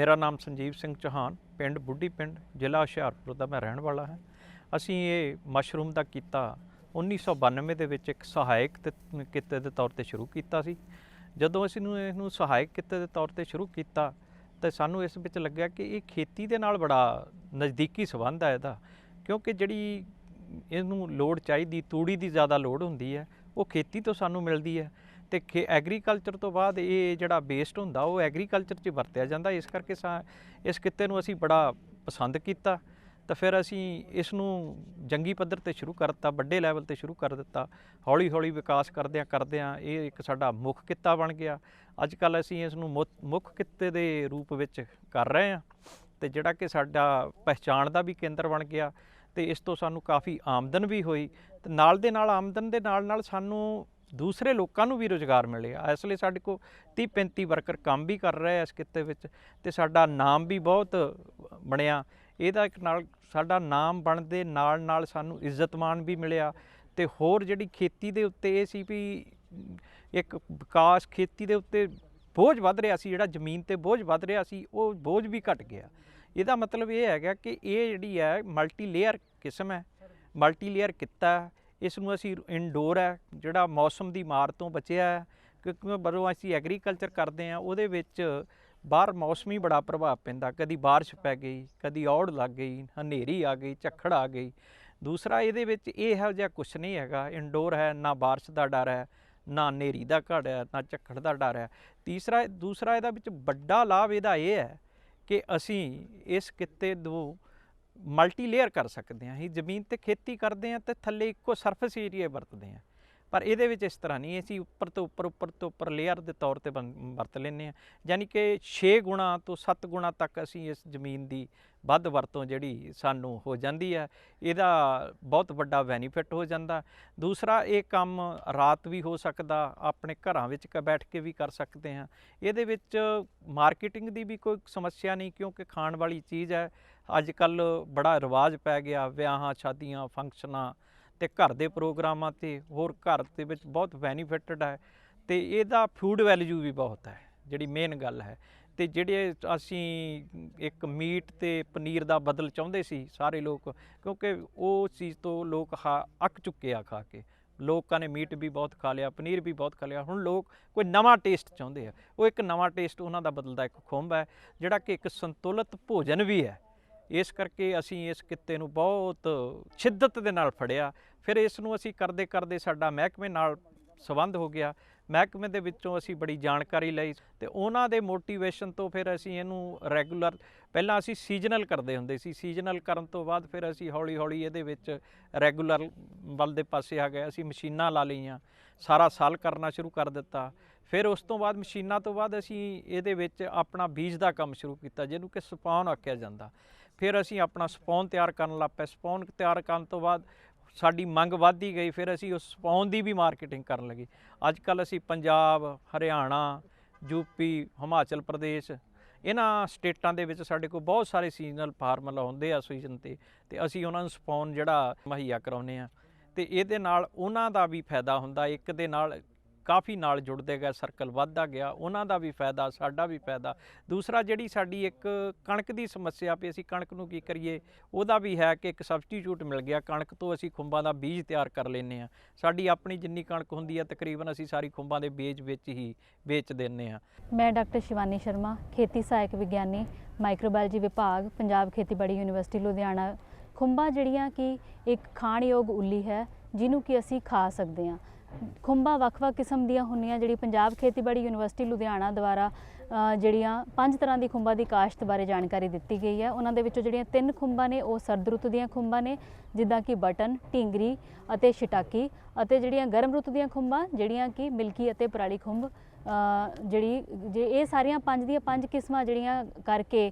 ਮੇਰਾ ਨਾਮ ਸੰਜੀਵ ਸਿੰਘ ਚੌਹਾਨ, ਪਿੰਡ ਬੁੱਢੀ ਪਿੰਡ, ਜ਼ਿਲ੍ਹਾ ਹੁਸ਼ਿਆਰਪੁਰ ਦਾ ਮੈਂ ਰਹਿਣ ਵਾਲਾ ਹਾਂ। ਅਸੀਂ ਇਹ ਮਸ਼ਰੂਮ ਦਾ ਕੀਤਾ 1992 ਦੇ ਵਿੱਚ ਇੱਕ ਸਹਾਇਕ ਤੇ- ਕਿੱਤੇ ਦੇ ਤੌਰ ਤੇ ਸ਼ੁਰੂ ਕੀਤਾ ਸੀ। ਜਦੋਂ ਅਸੀਂ ਨੂੰ ਇਹਨੂੰ ਸਹਾਇਕ ਕਿੱਤੇ ਦੇ ਤੌਰ ਤੇ ਸ਼ੁਰੂ ਕੀਤਾ, ਤਾਂ ਸਾਨੂੰ ਇਸ ਵਿੱਚ ਲੱਗਿਆ ਕਿ ਇਹ ਖੇਤੀ ਦੇ ਨਾਲ ਬੜਾ ਨਜ਼ਦੀਕੀ ਸੰਬੰਧ ਹੈ ਇਹਦਾ, ਕਿਉਂਕਿ ਜਿਹੜੀ ਇਹਨੂੰ ਲੋੜ ਚਾਹੀਦੀ, ਤੂੜੀ ਦੀ ਜ਼ਿਆਦਾ ਲੋੜ ਹੁੰਦੀ ਹੈ, ਉਹ ਖੇਤੀ ਤੋਂ ਸਾਨੂੰ ਮਿਲਦੀ ਹੈ। ਤੇ ਖੇ ਐਗਰੀਕਲਚਰ ਤੋਂ ਬਾਅਦ ਇਹ ਜਿਹੜਾ ਬੇਸਡ ਹੁੰਦਾ, ਉਹ ਐਗਰੀਕਲਚਰ 'ਚ ਵਰਤਿਆ ਜਾਂਦਾ। ਇਸ ਕਰਕੇ ਸਾ ਇਸ ਕਿੱਤੇ ਨੂੰ ਅਸੀਂ ਬੜਾ ਪਸੰਦ ਕੀਤਾ। ਤਾਂ ਫਿਰ ਅਸੀਂ ਇਸ ਨੂੰ ਜੰਗੀ ਪੱਧਰ ਤੇ ਸ਼ੁਰੂ ਕਰਤਾ, ਵੱਡੇ ਲੈਵਲ ਤੇ ਸ਼ੁਰੂ ਕਰ ਦਿੱਤਾ। ਹੌਲੀ ਹੌਲੀ ਵਿਕਾਸ ਕਰਦਿਆਂ ਕਰਦਿਆਂ ਇਹ ਇੱਕ ਸਾਡਾ ਮੁੱਖ ਕਿੱਤਾ ਬਣ ਗਿਆ। ਅੱਜ ਕੱਲ ਅਸੀਂ ਇਸ ਨੂੰ ਮੁੱਖ ਕਿੱਤੇ ਦੇ ਰੂਪ ਵਿੱਚ ਕਰ ਰਹੇ ਹਾਂ। ਤੇ ਜਿਹੜਾ ਕਿ ਸਾਡਾ ਪਹਿਚਾਣ ਦਾ ਵੀ ਕੇਂਦਰ ਬਣ ਗਿਆ। ਤੇ ਇਸ ਤੋਂ ਸਾਨੂੰ ਕਾਫੀ ਆਮਦਨ ਵੀ ਹੋਈ। ਤੇ ਨਾਲ ਦੇ ਨਾਲ, ਆਮਦਨ ਦੇ ਨਾਲ ਨਾਲ ਸਾਨੂੰ ਦੂਸਰੇ ਲੋਕਾਂ ਨੂੰ ਵੀ ਰੋਜ਼ਗਾਰ ਮਿਲਿਆ। ਇਸ ਲਈ ਸਾਡੇ ਕੋਲ 30 35 ਵਰਕਰ ਕੰਮ ਵੀ ਕਰ ਰਹੇ ਆ ਇਸ ਕਿੱਤੇ ਵਿੱਚ ਤੇ ਸਾਡਾ ਨਾਮ ਵੀ ਬਹੁਤ ਬਣਿਆ। ਇਹਦਾ ਇੱਕ ਨਾਲ ਸਾਡਾ ਨਾਮ ਬਣਦੇ ਨਾਲ ਨਾਲ ਸਾਨੂੰ ਇੱਜ਼ਤਮਾਨ ਵੀ ਮਿਲਿਆ ਤੇ ਹੋਰ ਜਿਹੜੀ ਖੇਤੀ ਦੇ ਉੱਤੇ ਇਹ ਸੀ ਵੀ ਇੱਕ ਵਿਕਾਸ ਖੇਤੀ ਦੇ ਉੱਤੇ ਬੋਝ ਵੱਧ ਰਿਹਾ ਸੀ, ਜਿਹੜਾ ਜ਼ਮੀਨ ਤੇ ਬੋਝ ਵੱਧ ਰਿਹਾ ਸੀ, ਉਹ ਬੋਝ ਵੀ ਘਟ ਗਿਆ। ਇਹਦਾ ਮਤਲਬ ਇਹ ਹੈਗਾ ਕਿ ਇਹ ਜਿਹੜੀ ਹੈ ਮਲਟੀ ਲੇਅਰ ਕਿਸਮ ਹੈ। ਮਲਟੀ ਲੇਅਰ ਕੀਤਾ ਹੈ। ਇਸ ਨੂੰ ਅਸੀਂ ਇਨਡੋਰ ਹੈ, ਜਿਹੜਾ ਮੌਸਮ ਦੀ ਮਾਰ ਤੋਂ ਬਚਿਆ ਹੈ, ਕਿਉਂਕਿ ਬਰੋਂ ਅਸੀਂ ਐਗਰੀਕਲਚਰ ਕਰਦੇ ਆ ਉਹਦੇ ਵਿੱਚ ਬਾਹਰ ਮੌਸਮੀ ਬੜਾ ਪ੍ਰਭਾਵ ਪੈਂਦਾ। ਕਦੀ ਬਾਰਿਸ਼ ਪੈ ਗਈ, ਕਦੀ ਔੜ ਲੱਗ ਗਈ, ਹਨੇਰੀ ਆ ਗਈ, ਝੱਖੜ ਆ ਗਈ। ਦੂਸਰਾ, ਇਹਦੇ ਵਿੱਚ ਇਹੋ ਜਿਹਾ ਕੁਝ ਨਹੀਂ ਹੈਗਾ ਇਨਡੋਰ ਹੈ, ਨਾ ਬਾਰਿਸ਼ ਦਾ ਡਰ ਹੈ, ਨਾ ਹਨੇਰੀ ਦਾ ਘੜ ਹੈ, ਨਾ ਝੱਖੜ ਦਾ ਡਰ ਹੈ। ਤੀਸਰਾ, ਦੂਸਰਾ, ਇਹਦਾ ਵਿੱਚ ਵੱਡਾ ਲਾਭ ਇਹਦਾ ਇਹ ਹੈ ਕਿ ਅਸੀਂ ਇਸ ਕਿੱਤੇ ਨੂੰ ਮਲਟੀ ਲੇਅਰ ਕਰ ਸਕਦੇ ਹਾਂ। ਅਸੀਂ ਜ਼ਮੀਨ ਤੇ ਖੇਤੀ ਕਰਦੇ ਹਾਂ ਤੇ ਥੱਲੇ ਇੱਕੋ ਸਰਫੇਸ ਏਰੀਆ ਵਰਤਦੇ ਹਾਂ। ਪਰ ਇਹਦੇ ਵਿੱਚ ਇਸ ਤਰ੍ਹਾਂ ਨਹੀਂ, ਅਸੀਂ ਉੱਪਰ ਤੋਂ ਉੱਪਰ ਉੱਪਰ ਤੋਂ ਉੱਪਰ ਲੇਅਰ ਦੇ ਤੌਰ ਤੇ ਬਣ- ਵਰਤ ਲੈਂਦੇ ਹਾਂ। ਯਾਨੀ ਕਿ 6 ਗੁਣਾ ਤੋਂ 7 ਗੁਣਾ ਤੱਕ ਅਸੀਂ ਇਸ ਜ਼ਮੀਨ ਦੀ ਵੱਧ ਵਰਤੋਂ ਜਿਹੜੀ ਸਾਨੂੰ ਹੋ ਜਾਂਦੀ ਹੈ, ਇਹਦਾ ਬਹੁਤ ਵੱਡਾ ਬੈਨੀਫਿਟ ਹੋ ਜਾਂਦਾ। ਦੂਸਰਾ, ਇਹ ਕੰਮ ਰਾਤ ਵੀ ਹੋ ਸਕਦਾ, ਆਪਣੇ ਘਰਾਂ ਵਿੱਚ ਬੈਠ ਕੇ ਵੀ ਕਰ ਸਕਦੇ ਹਾਂ। ਇਹਦੇ ਵਿੱਚ ਮਾਰਕੀਟਿੰਗ ਦੀ ਵੀ ਕੋਈ ਸਮੱਸਿਆ ਨਹੀਂ, ਕਿਉਂਕਿ ਖਾਣ ਵਾਲੀ ਚੀਜ਼ ਹੈ। ਅੱਜ ਕੱਲ ਬੜਾ ਰਿਵਾਜ ਪੈ ਗਿਆ, ਵਿਆਹਾਂ, ਸ਼ਾਦੀਆਂ, ਫੰਕਸ਼ਨਾਂ ਤੇ ਘਰ ਦੇ ਪ੍ਰੋਗਰਾਮਾਂ ਤੇ, ਹੋਰ ਘਰ ਦੇ ਵਿੱਚ ਬਹੁਤ ਬੈਨੀਫਿਟਡ ਹੈ ਤੇ ਇਹਦਾ ਫੂਡ ਵੈਲਿਊ ਵੀ ਬਹੁਤ ਹੈ, ਜਿਹੜੀ ਮੇਨ ਗੱਲ ਹੈ। ਤੇ ਜਿਹੜੇ ਅਸੀਂ ਇੱਕ ਮੀਟ ਤੇ ਪਨੀਰ ਦਾ ਬਦਲ ਚਾਹੁੰਦੇ ਸੀ, ਸਾਰੇ ਲੋਕ, ਕਿਉਂਕਿ ਉਹ ਚੀਜ਼ ਤੋਂ ਲੋਕ ਖਾ ਅੱਕ ਚੁੱਕੇ ਆ ਖਾ ਕੇ। ਲੋਕਾਂ ਨੇ ਮੀਟ ਵੀ ਬਹੁਤ ਖਾ ਲਿਆ, ਪਨੀਰ ਵੀ ਬਹੁਤ ਖਾ ਲਿਆ, ਹੁਣ ਲੋਕ ਕੋਈ ਨਵਾਂ ਟੇਸਟ ਚਾਹੁੰਦੇ ਆ। ਉਹ ਇੱਕ ਨਵਾਂ ਟੇਸਟ ਉਹਨਾਂ ਦਾ ਬਦਲਦਾ ਇੱਕ ਖੁੰਭ ਹੈ, ਜਿਹੜਾ ਕਿ ਇੱਕ ਸੰਤੁਲਿਤ ਭੋਜਨ ਵੀ ਹੈ। ਇਸ ਕਰਕੇ ਅਸੀਂ ਇਸ ਕਿੱਤੇ ਨੂੰ ਬਹੁਤ ਸ਼ਿੱਦਤ ਦੇ ਨਾਲ ਫੜਿਆ। ਫਿਰ ਇਸ ਨੂੰ ਅਸੀਂ ਕਰਦੇ ਕਰਦੇ ਸਾਡਾ ਮਹਿਕਮੇ ਨਾਲ ਸੰਬੰਧ ਹੋ ਗਿਆ। ਮਹਿਕਮੇ ਦੇ ਵਿੱਚੋਂ ਅਸੀਂ ਬੜੀ ਜਾਣਕਾਰੀ ਲਈ ਤੇ ਉਹਨਾਂ ਦੇ ਮੋਟੀਵੇਸ਼ਨ ਤੋਂ ਫਿਰ ਅਸੀਂ ਇਹਨੂੰ ਰੈਗੂਲਰ ਪਹਿਲਾਂ ਅਸੀਂ ਸੀਜ਼ਨਲ ਕਰਦੇ ਹੁੰਦੇ ਸੀ। ਸੀਜ਼ਨਲ ਕਰਨ ਤੋਂ ਬਾਅਦ ਫਿਰ ਅਸੀਂ ਹੌਲੀ ਹੌਲੀ ਇਹਦੇ ਵਿੱਚ ਰੈਗੂਲਰ ਵੱਲ ਦੇ ਪਾਸੇ ਆ ਗਏ। ਅਸੀਂ ਮਸ਼ੀਨਾਂ ਲਾ ਲਈਆਂ। ਸਾਰਾ ਸਾਲ ਕਰਨਾ ਸ਼ੁਰੂ ਕਰ ਦਿੱਤਾ। ਫਿਰ ਉਸ ਤੋਂ ਬਾਅਦ ਮਸ਼ੀਨਾਂ ਤੋਂ ਬਾਅਦ ਅਸੀਂ ਇਹਦੇ ਵਿੱਚ ਆਪਣਾ ਬੀਜ ਦਾ ਕੰਮ ਸ਼ੁਰੂ ਕੀਤਾ, ਜਿਹਨੂੰ ਕਿ ਸਪਾਉਨ ਆਖਿਆ ਜਾਂਦਾ। ਫਿਰ ਅਸੀਂ ਆਪਣਾ ਸਪੌਨ ਤਿਆਰ ਕਰਨ ਲੱਗ ਪਏ। ਸਪੌਨ ਤਿਆਰ ਕਰਨ ਤੋਂ ਬਾਅਦ ਸਾਡੀ ਮੰਗ ਵੱਧਦੀ ਗਈ, ਫਿਰ ਅਸੀਂ ਉਸ ਸਪੌਨ ਦੀ ਵੀ ਮਾਰਕੀਟਿੰਗ ਕਰਨ ਲੱਗੇ। ਅੱਜ ਕੱਲ ਅਸੀਂ ਪੰਜਾਬ, ਹਰਿਆਣਾ ਯੂਪੀ ਹਿਮਾਚਲ ਪ੍ਰਦੇਸ਼ ਇਹਨਾਂ ਸਟੇਟਾਂ ਦੇ ਵਿੱਚ ਸਾਡੇ ਕੋਲ ਬਹੁਤ ਸਾਰੇ ਸੀਜ਼ਨਲ ਫਾਰਮ ਲਾਉਂਦੇ ਆ ਸੀਜ਼ਨ ਤੇ ਤੇ ਅਸੀਂ ਉਹਨਾਂ ਨੂੰ ਸਪੌਨ ਜਿਹੜਾ ਮੁਹੱਈਆ ਕਰਾਉਂਦੇ ਆ। ਤੇ ਇਹਦੇ ਨਾਲ ਉਹਨਾਂ ਦਾ ਵੀ ਫਾਇਦਾ ਹੁੰਦਾ। ਇੱਕ ਦੇ ਨਾਲ ਕਾਫੀ ਨਾਲ ਜੁੜਦੇ ਗਏ ਸਰਕਲ ਵੱਧਦਾ ਗਿਆ, ਉਹਨਾਂ ਦਾ ਵੀ ਫਾਇਦਾ, ਸਾਡਾ ਵੀ ਫਾਇਦਾ। ਦੂਸਰਾ ਜਿਹੜੀ ਸਾਡੀ ਇੱਕ ਕਣਕ ਦੀ ਸਮੱਸਿਆ ਵੀ ਅਸੀਂ ਕਣਕ ਨੂੰ ਕੀ ਕਰੀਏ, ਉਹਦਾ ਵੀ ਹੈ ਕਿ ਇੱਕ ਸਬਸਟੀਟਿਊਟ ਮਿਲ ਗਿਆ। ਕਣਕ ਤੋਂ ਅਸੀਂ ਖੁੰਬਾਂ ਦਾ ਬੀਜ ਤਿਆਰ ਕਰ ਲੈਂਦੇ ਆ ਸਾਡੀ ਆਪਣੀ ਜਿੰਨੀ ਕਣਕ ਹੁੰਦੀ ਹੈ, ਤਕਰੀਬਨ ਅਸੀਂ ਸਾਰੀ ਖੁੰਬਾਂ ਦੇ ਬੀਜ ਵਿੱਚ ਹੀ ਵੇਚ ਦਿੰਦੇ ਆ ਮੈਂ ਡਾਕਟਰ ਸ਼ਿਵਾਨੀ ਸ਼ਰਮਾ, ਖੇਤੀ ਸਹਾਇਕ ਵਿਗਿਆਨੀ ਮਾਈਕਰੋਬਾਇਓਲੋਜੀ ਵਿਭਾਗ, ਪੰਜਾਬ ਖੇਤੀਬਾੜੀ ਯੂਨੀਵਰਸਿਟੀ, ਲੁਧਿਆਣਾ। ਖੁੰਬਾਂ ਜਿਹੜੀਆਂ ਕਿ ਇੱਕ ਖਾਣਯੋਗ ਉੱਲੀ ਹੈ, ਜਿਹਨੂੰ ਕਿ ਅਸੀਂ ਖਾ ਸਕਦੇ ਹਾਂ। ਖੁੰਬਾਂ ਵੱਖ-ਵੱਖ ਕਿਸਮ ਦੀਆਂ ਹੁੰਦੀਆਂ, ਜਿਹੜੀ ਪੰਜਾਬ ਖੇਤੀਬਾੜੀ ਯੂਨੀਵਰਸਿਟੀ ਲੁਧਿਆਣਾ ਦੁਆਰਾ ਜਿਹੜੀਆਂ ਪੰਜ ਤਰ੍ਹਾਂ ਦੀ ਖੁੰਬਾਂ ਦੀ ਕਾਸ਼ਤ ਬਾਰੇ ਜਾਣਕਾਰੀ ਦਿੱਤੀ ਗਈ ਹੈ। ਉਹਨਾਂ ਦੇ ਵਿੱਚੋਂ ਜਿਹੜੀਆਂ ਤਿੰਨ ਖੁੰਬਾਂ ਨੇ, ਉਹ ਸਰਦ ਰੁੱਤ ਦੀਆਂ ਖੁੰਬਾਂ ਨੇ, ਜਿੱਦਾਂ ਕਿ ਬਟਨ, ਢਿੰਗਰੀ ਅਤੇ ਸ਼ਿਟਾਕੀ ਅਤੇ ਜਿਹੜੀਆਂ ਗਰਮ ਰੁੱਤ ਦੀਆਂ ਖੁੰਬਾਂ ਜਿਹੜੀਆਂ ਕਿ ਮਿਲਕੀ ਅਤੇ ਪਰਾਲੀ ਖੁੰਬ ਜਿਹੜੀ ਜੇ ਇਹ ਸਾਰੀਆਂ ਪੰਜ ਦੀਆਂ ਪੰਜ ਕਿਸਮਾਂ ਜਿਹੜੀਆਂ ਕਰਕੇ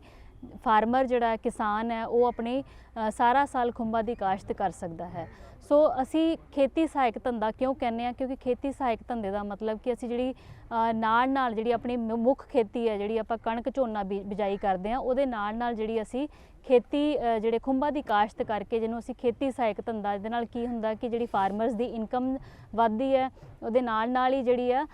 ਫਾਰਮਰ ਜਿਹੜਾ ਕਿਸਾਨ ਹੈ, ਉਹ ਆਪਣੀ ਸਾਰਾ ਸਾਲ ਖੁੰਬਾਂ ਦੀ ਕਾਸ਼ਤ ਕਰ ਸਕਦਾ ਹੈ। ਸੋ ਅਸੀਂ ਖੇਤੀ ਸਹਾਇਕ ਧੰਦਾ ਕਿਉਂ ਕਹਿੰਦੇ ਆ ਕਿਉਂਕਿ ਖੇਤੀ ਸਹਾਇਕ ਧੰਦੇ ਦਾ ਮਤਲਬ ਕਿ ਅਸੀਂ ਜਿਹੜੀ ਨਾਲ ਨਾਲ ਜਿਹੜੀ ਆਪਣੀ ਮੁ- ਮੁੱਖ ਖੇਤੀ ਹੈ, ਜਿਹੜੀ ਆਪਾਂ ਕਣਕ ਝੋਨਾ ਬੀ- ਬਿਜਾਈ ਕਰਦੇ ਆ ਉਹਦੇ ਨਾਲ ਨਾਲ ਜਿਹੜੀ ਅਸੀਂ ਖੇਤੀ ਜਿਹੜੇ ਖੁੰਭਾਂ ਦੀ ਕਾਸ਼ਤ ਕਰਕੇ ਜਿਹਨੂੰ ਅਸੀਂ ਖੇਤੀ ਸਹਾਇਕ ਧੰਦਾ, ਇਹਦੇ ਨਾਲ ਕੀ ਹੁੰਦਾ ਕਿ ਜਿਹੜੀ ਫਾਰਮਰਸ ਦੀ ਇਨਕਮ ਵੱਧਦੀ ਹੈ, ਉਹਦੇ ਨਾਲ ਨਾਲ ਹੀ ਜਿਹੜੀ ਆ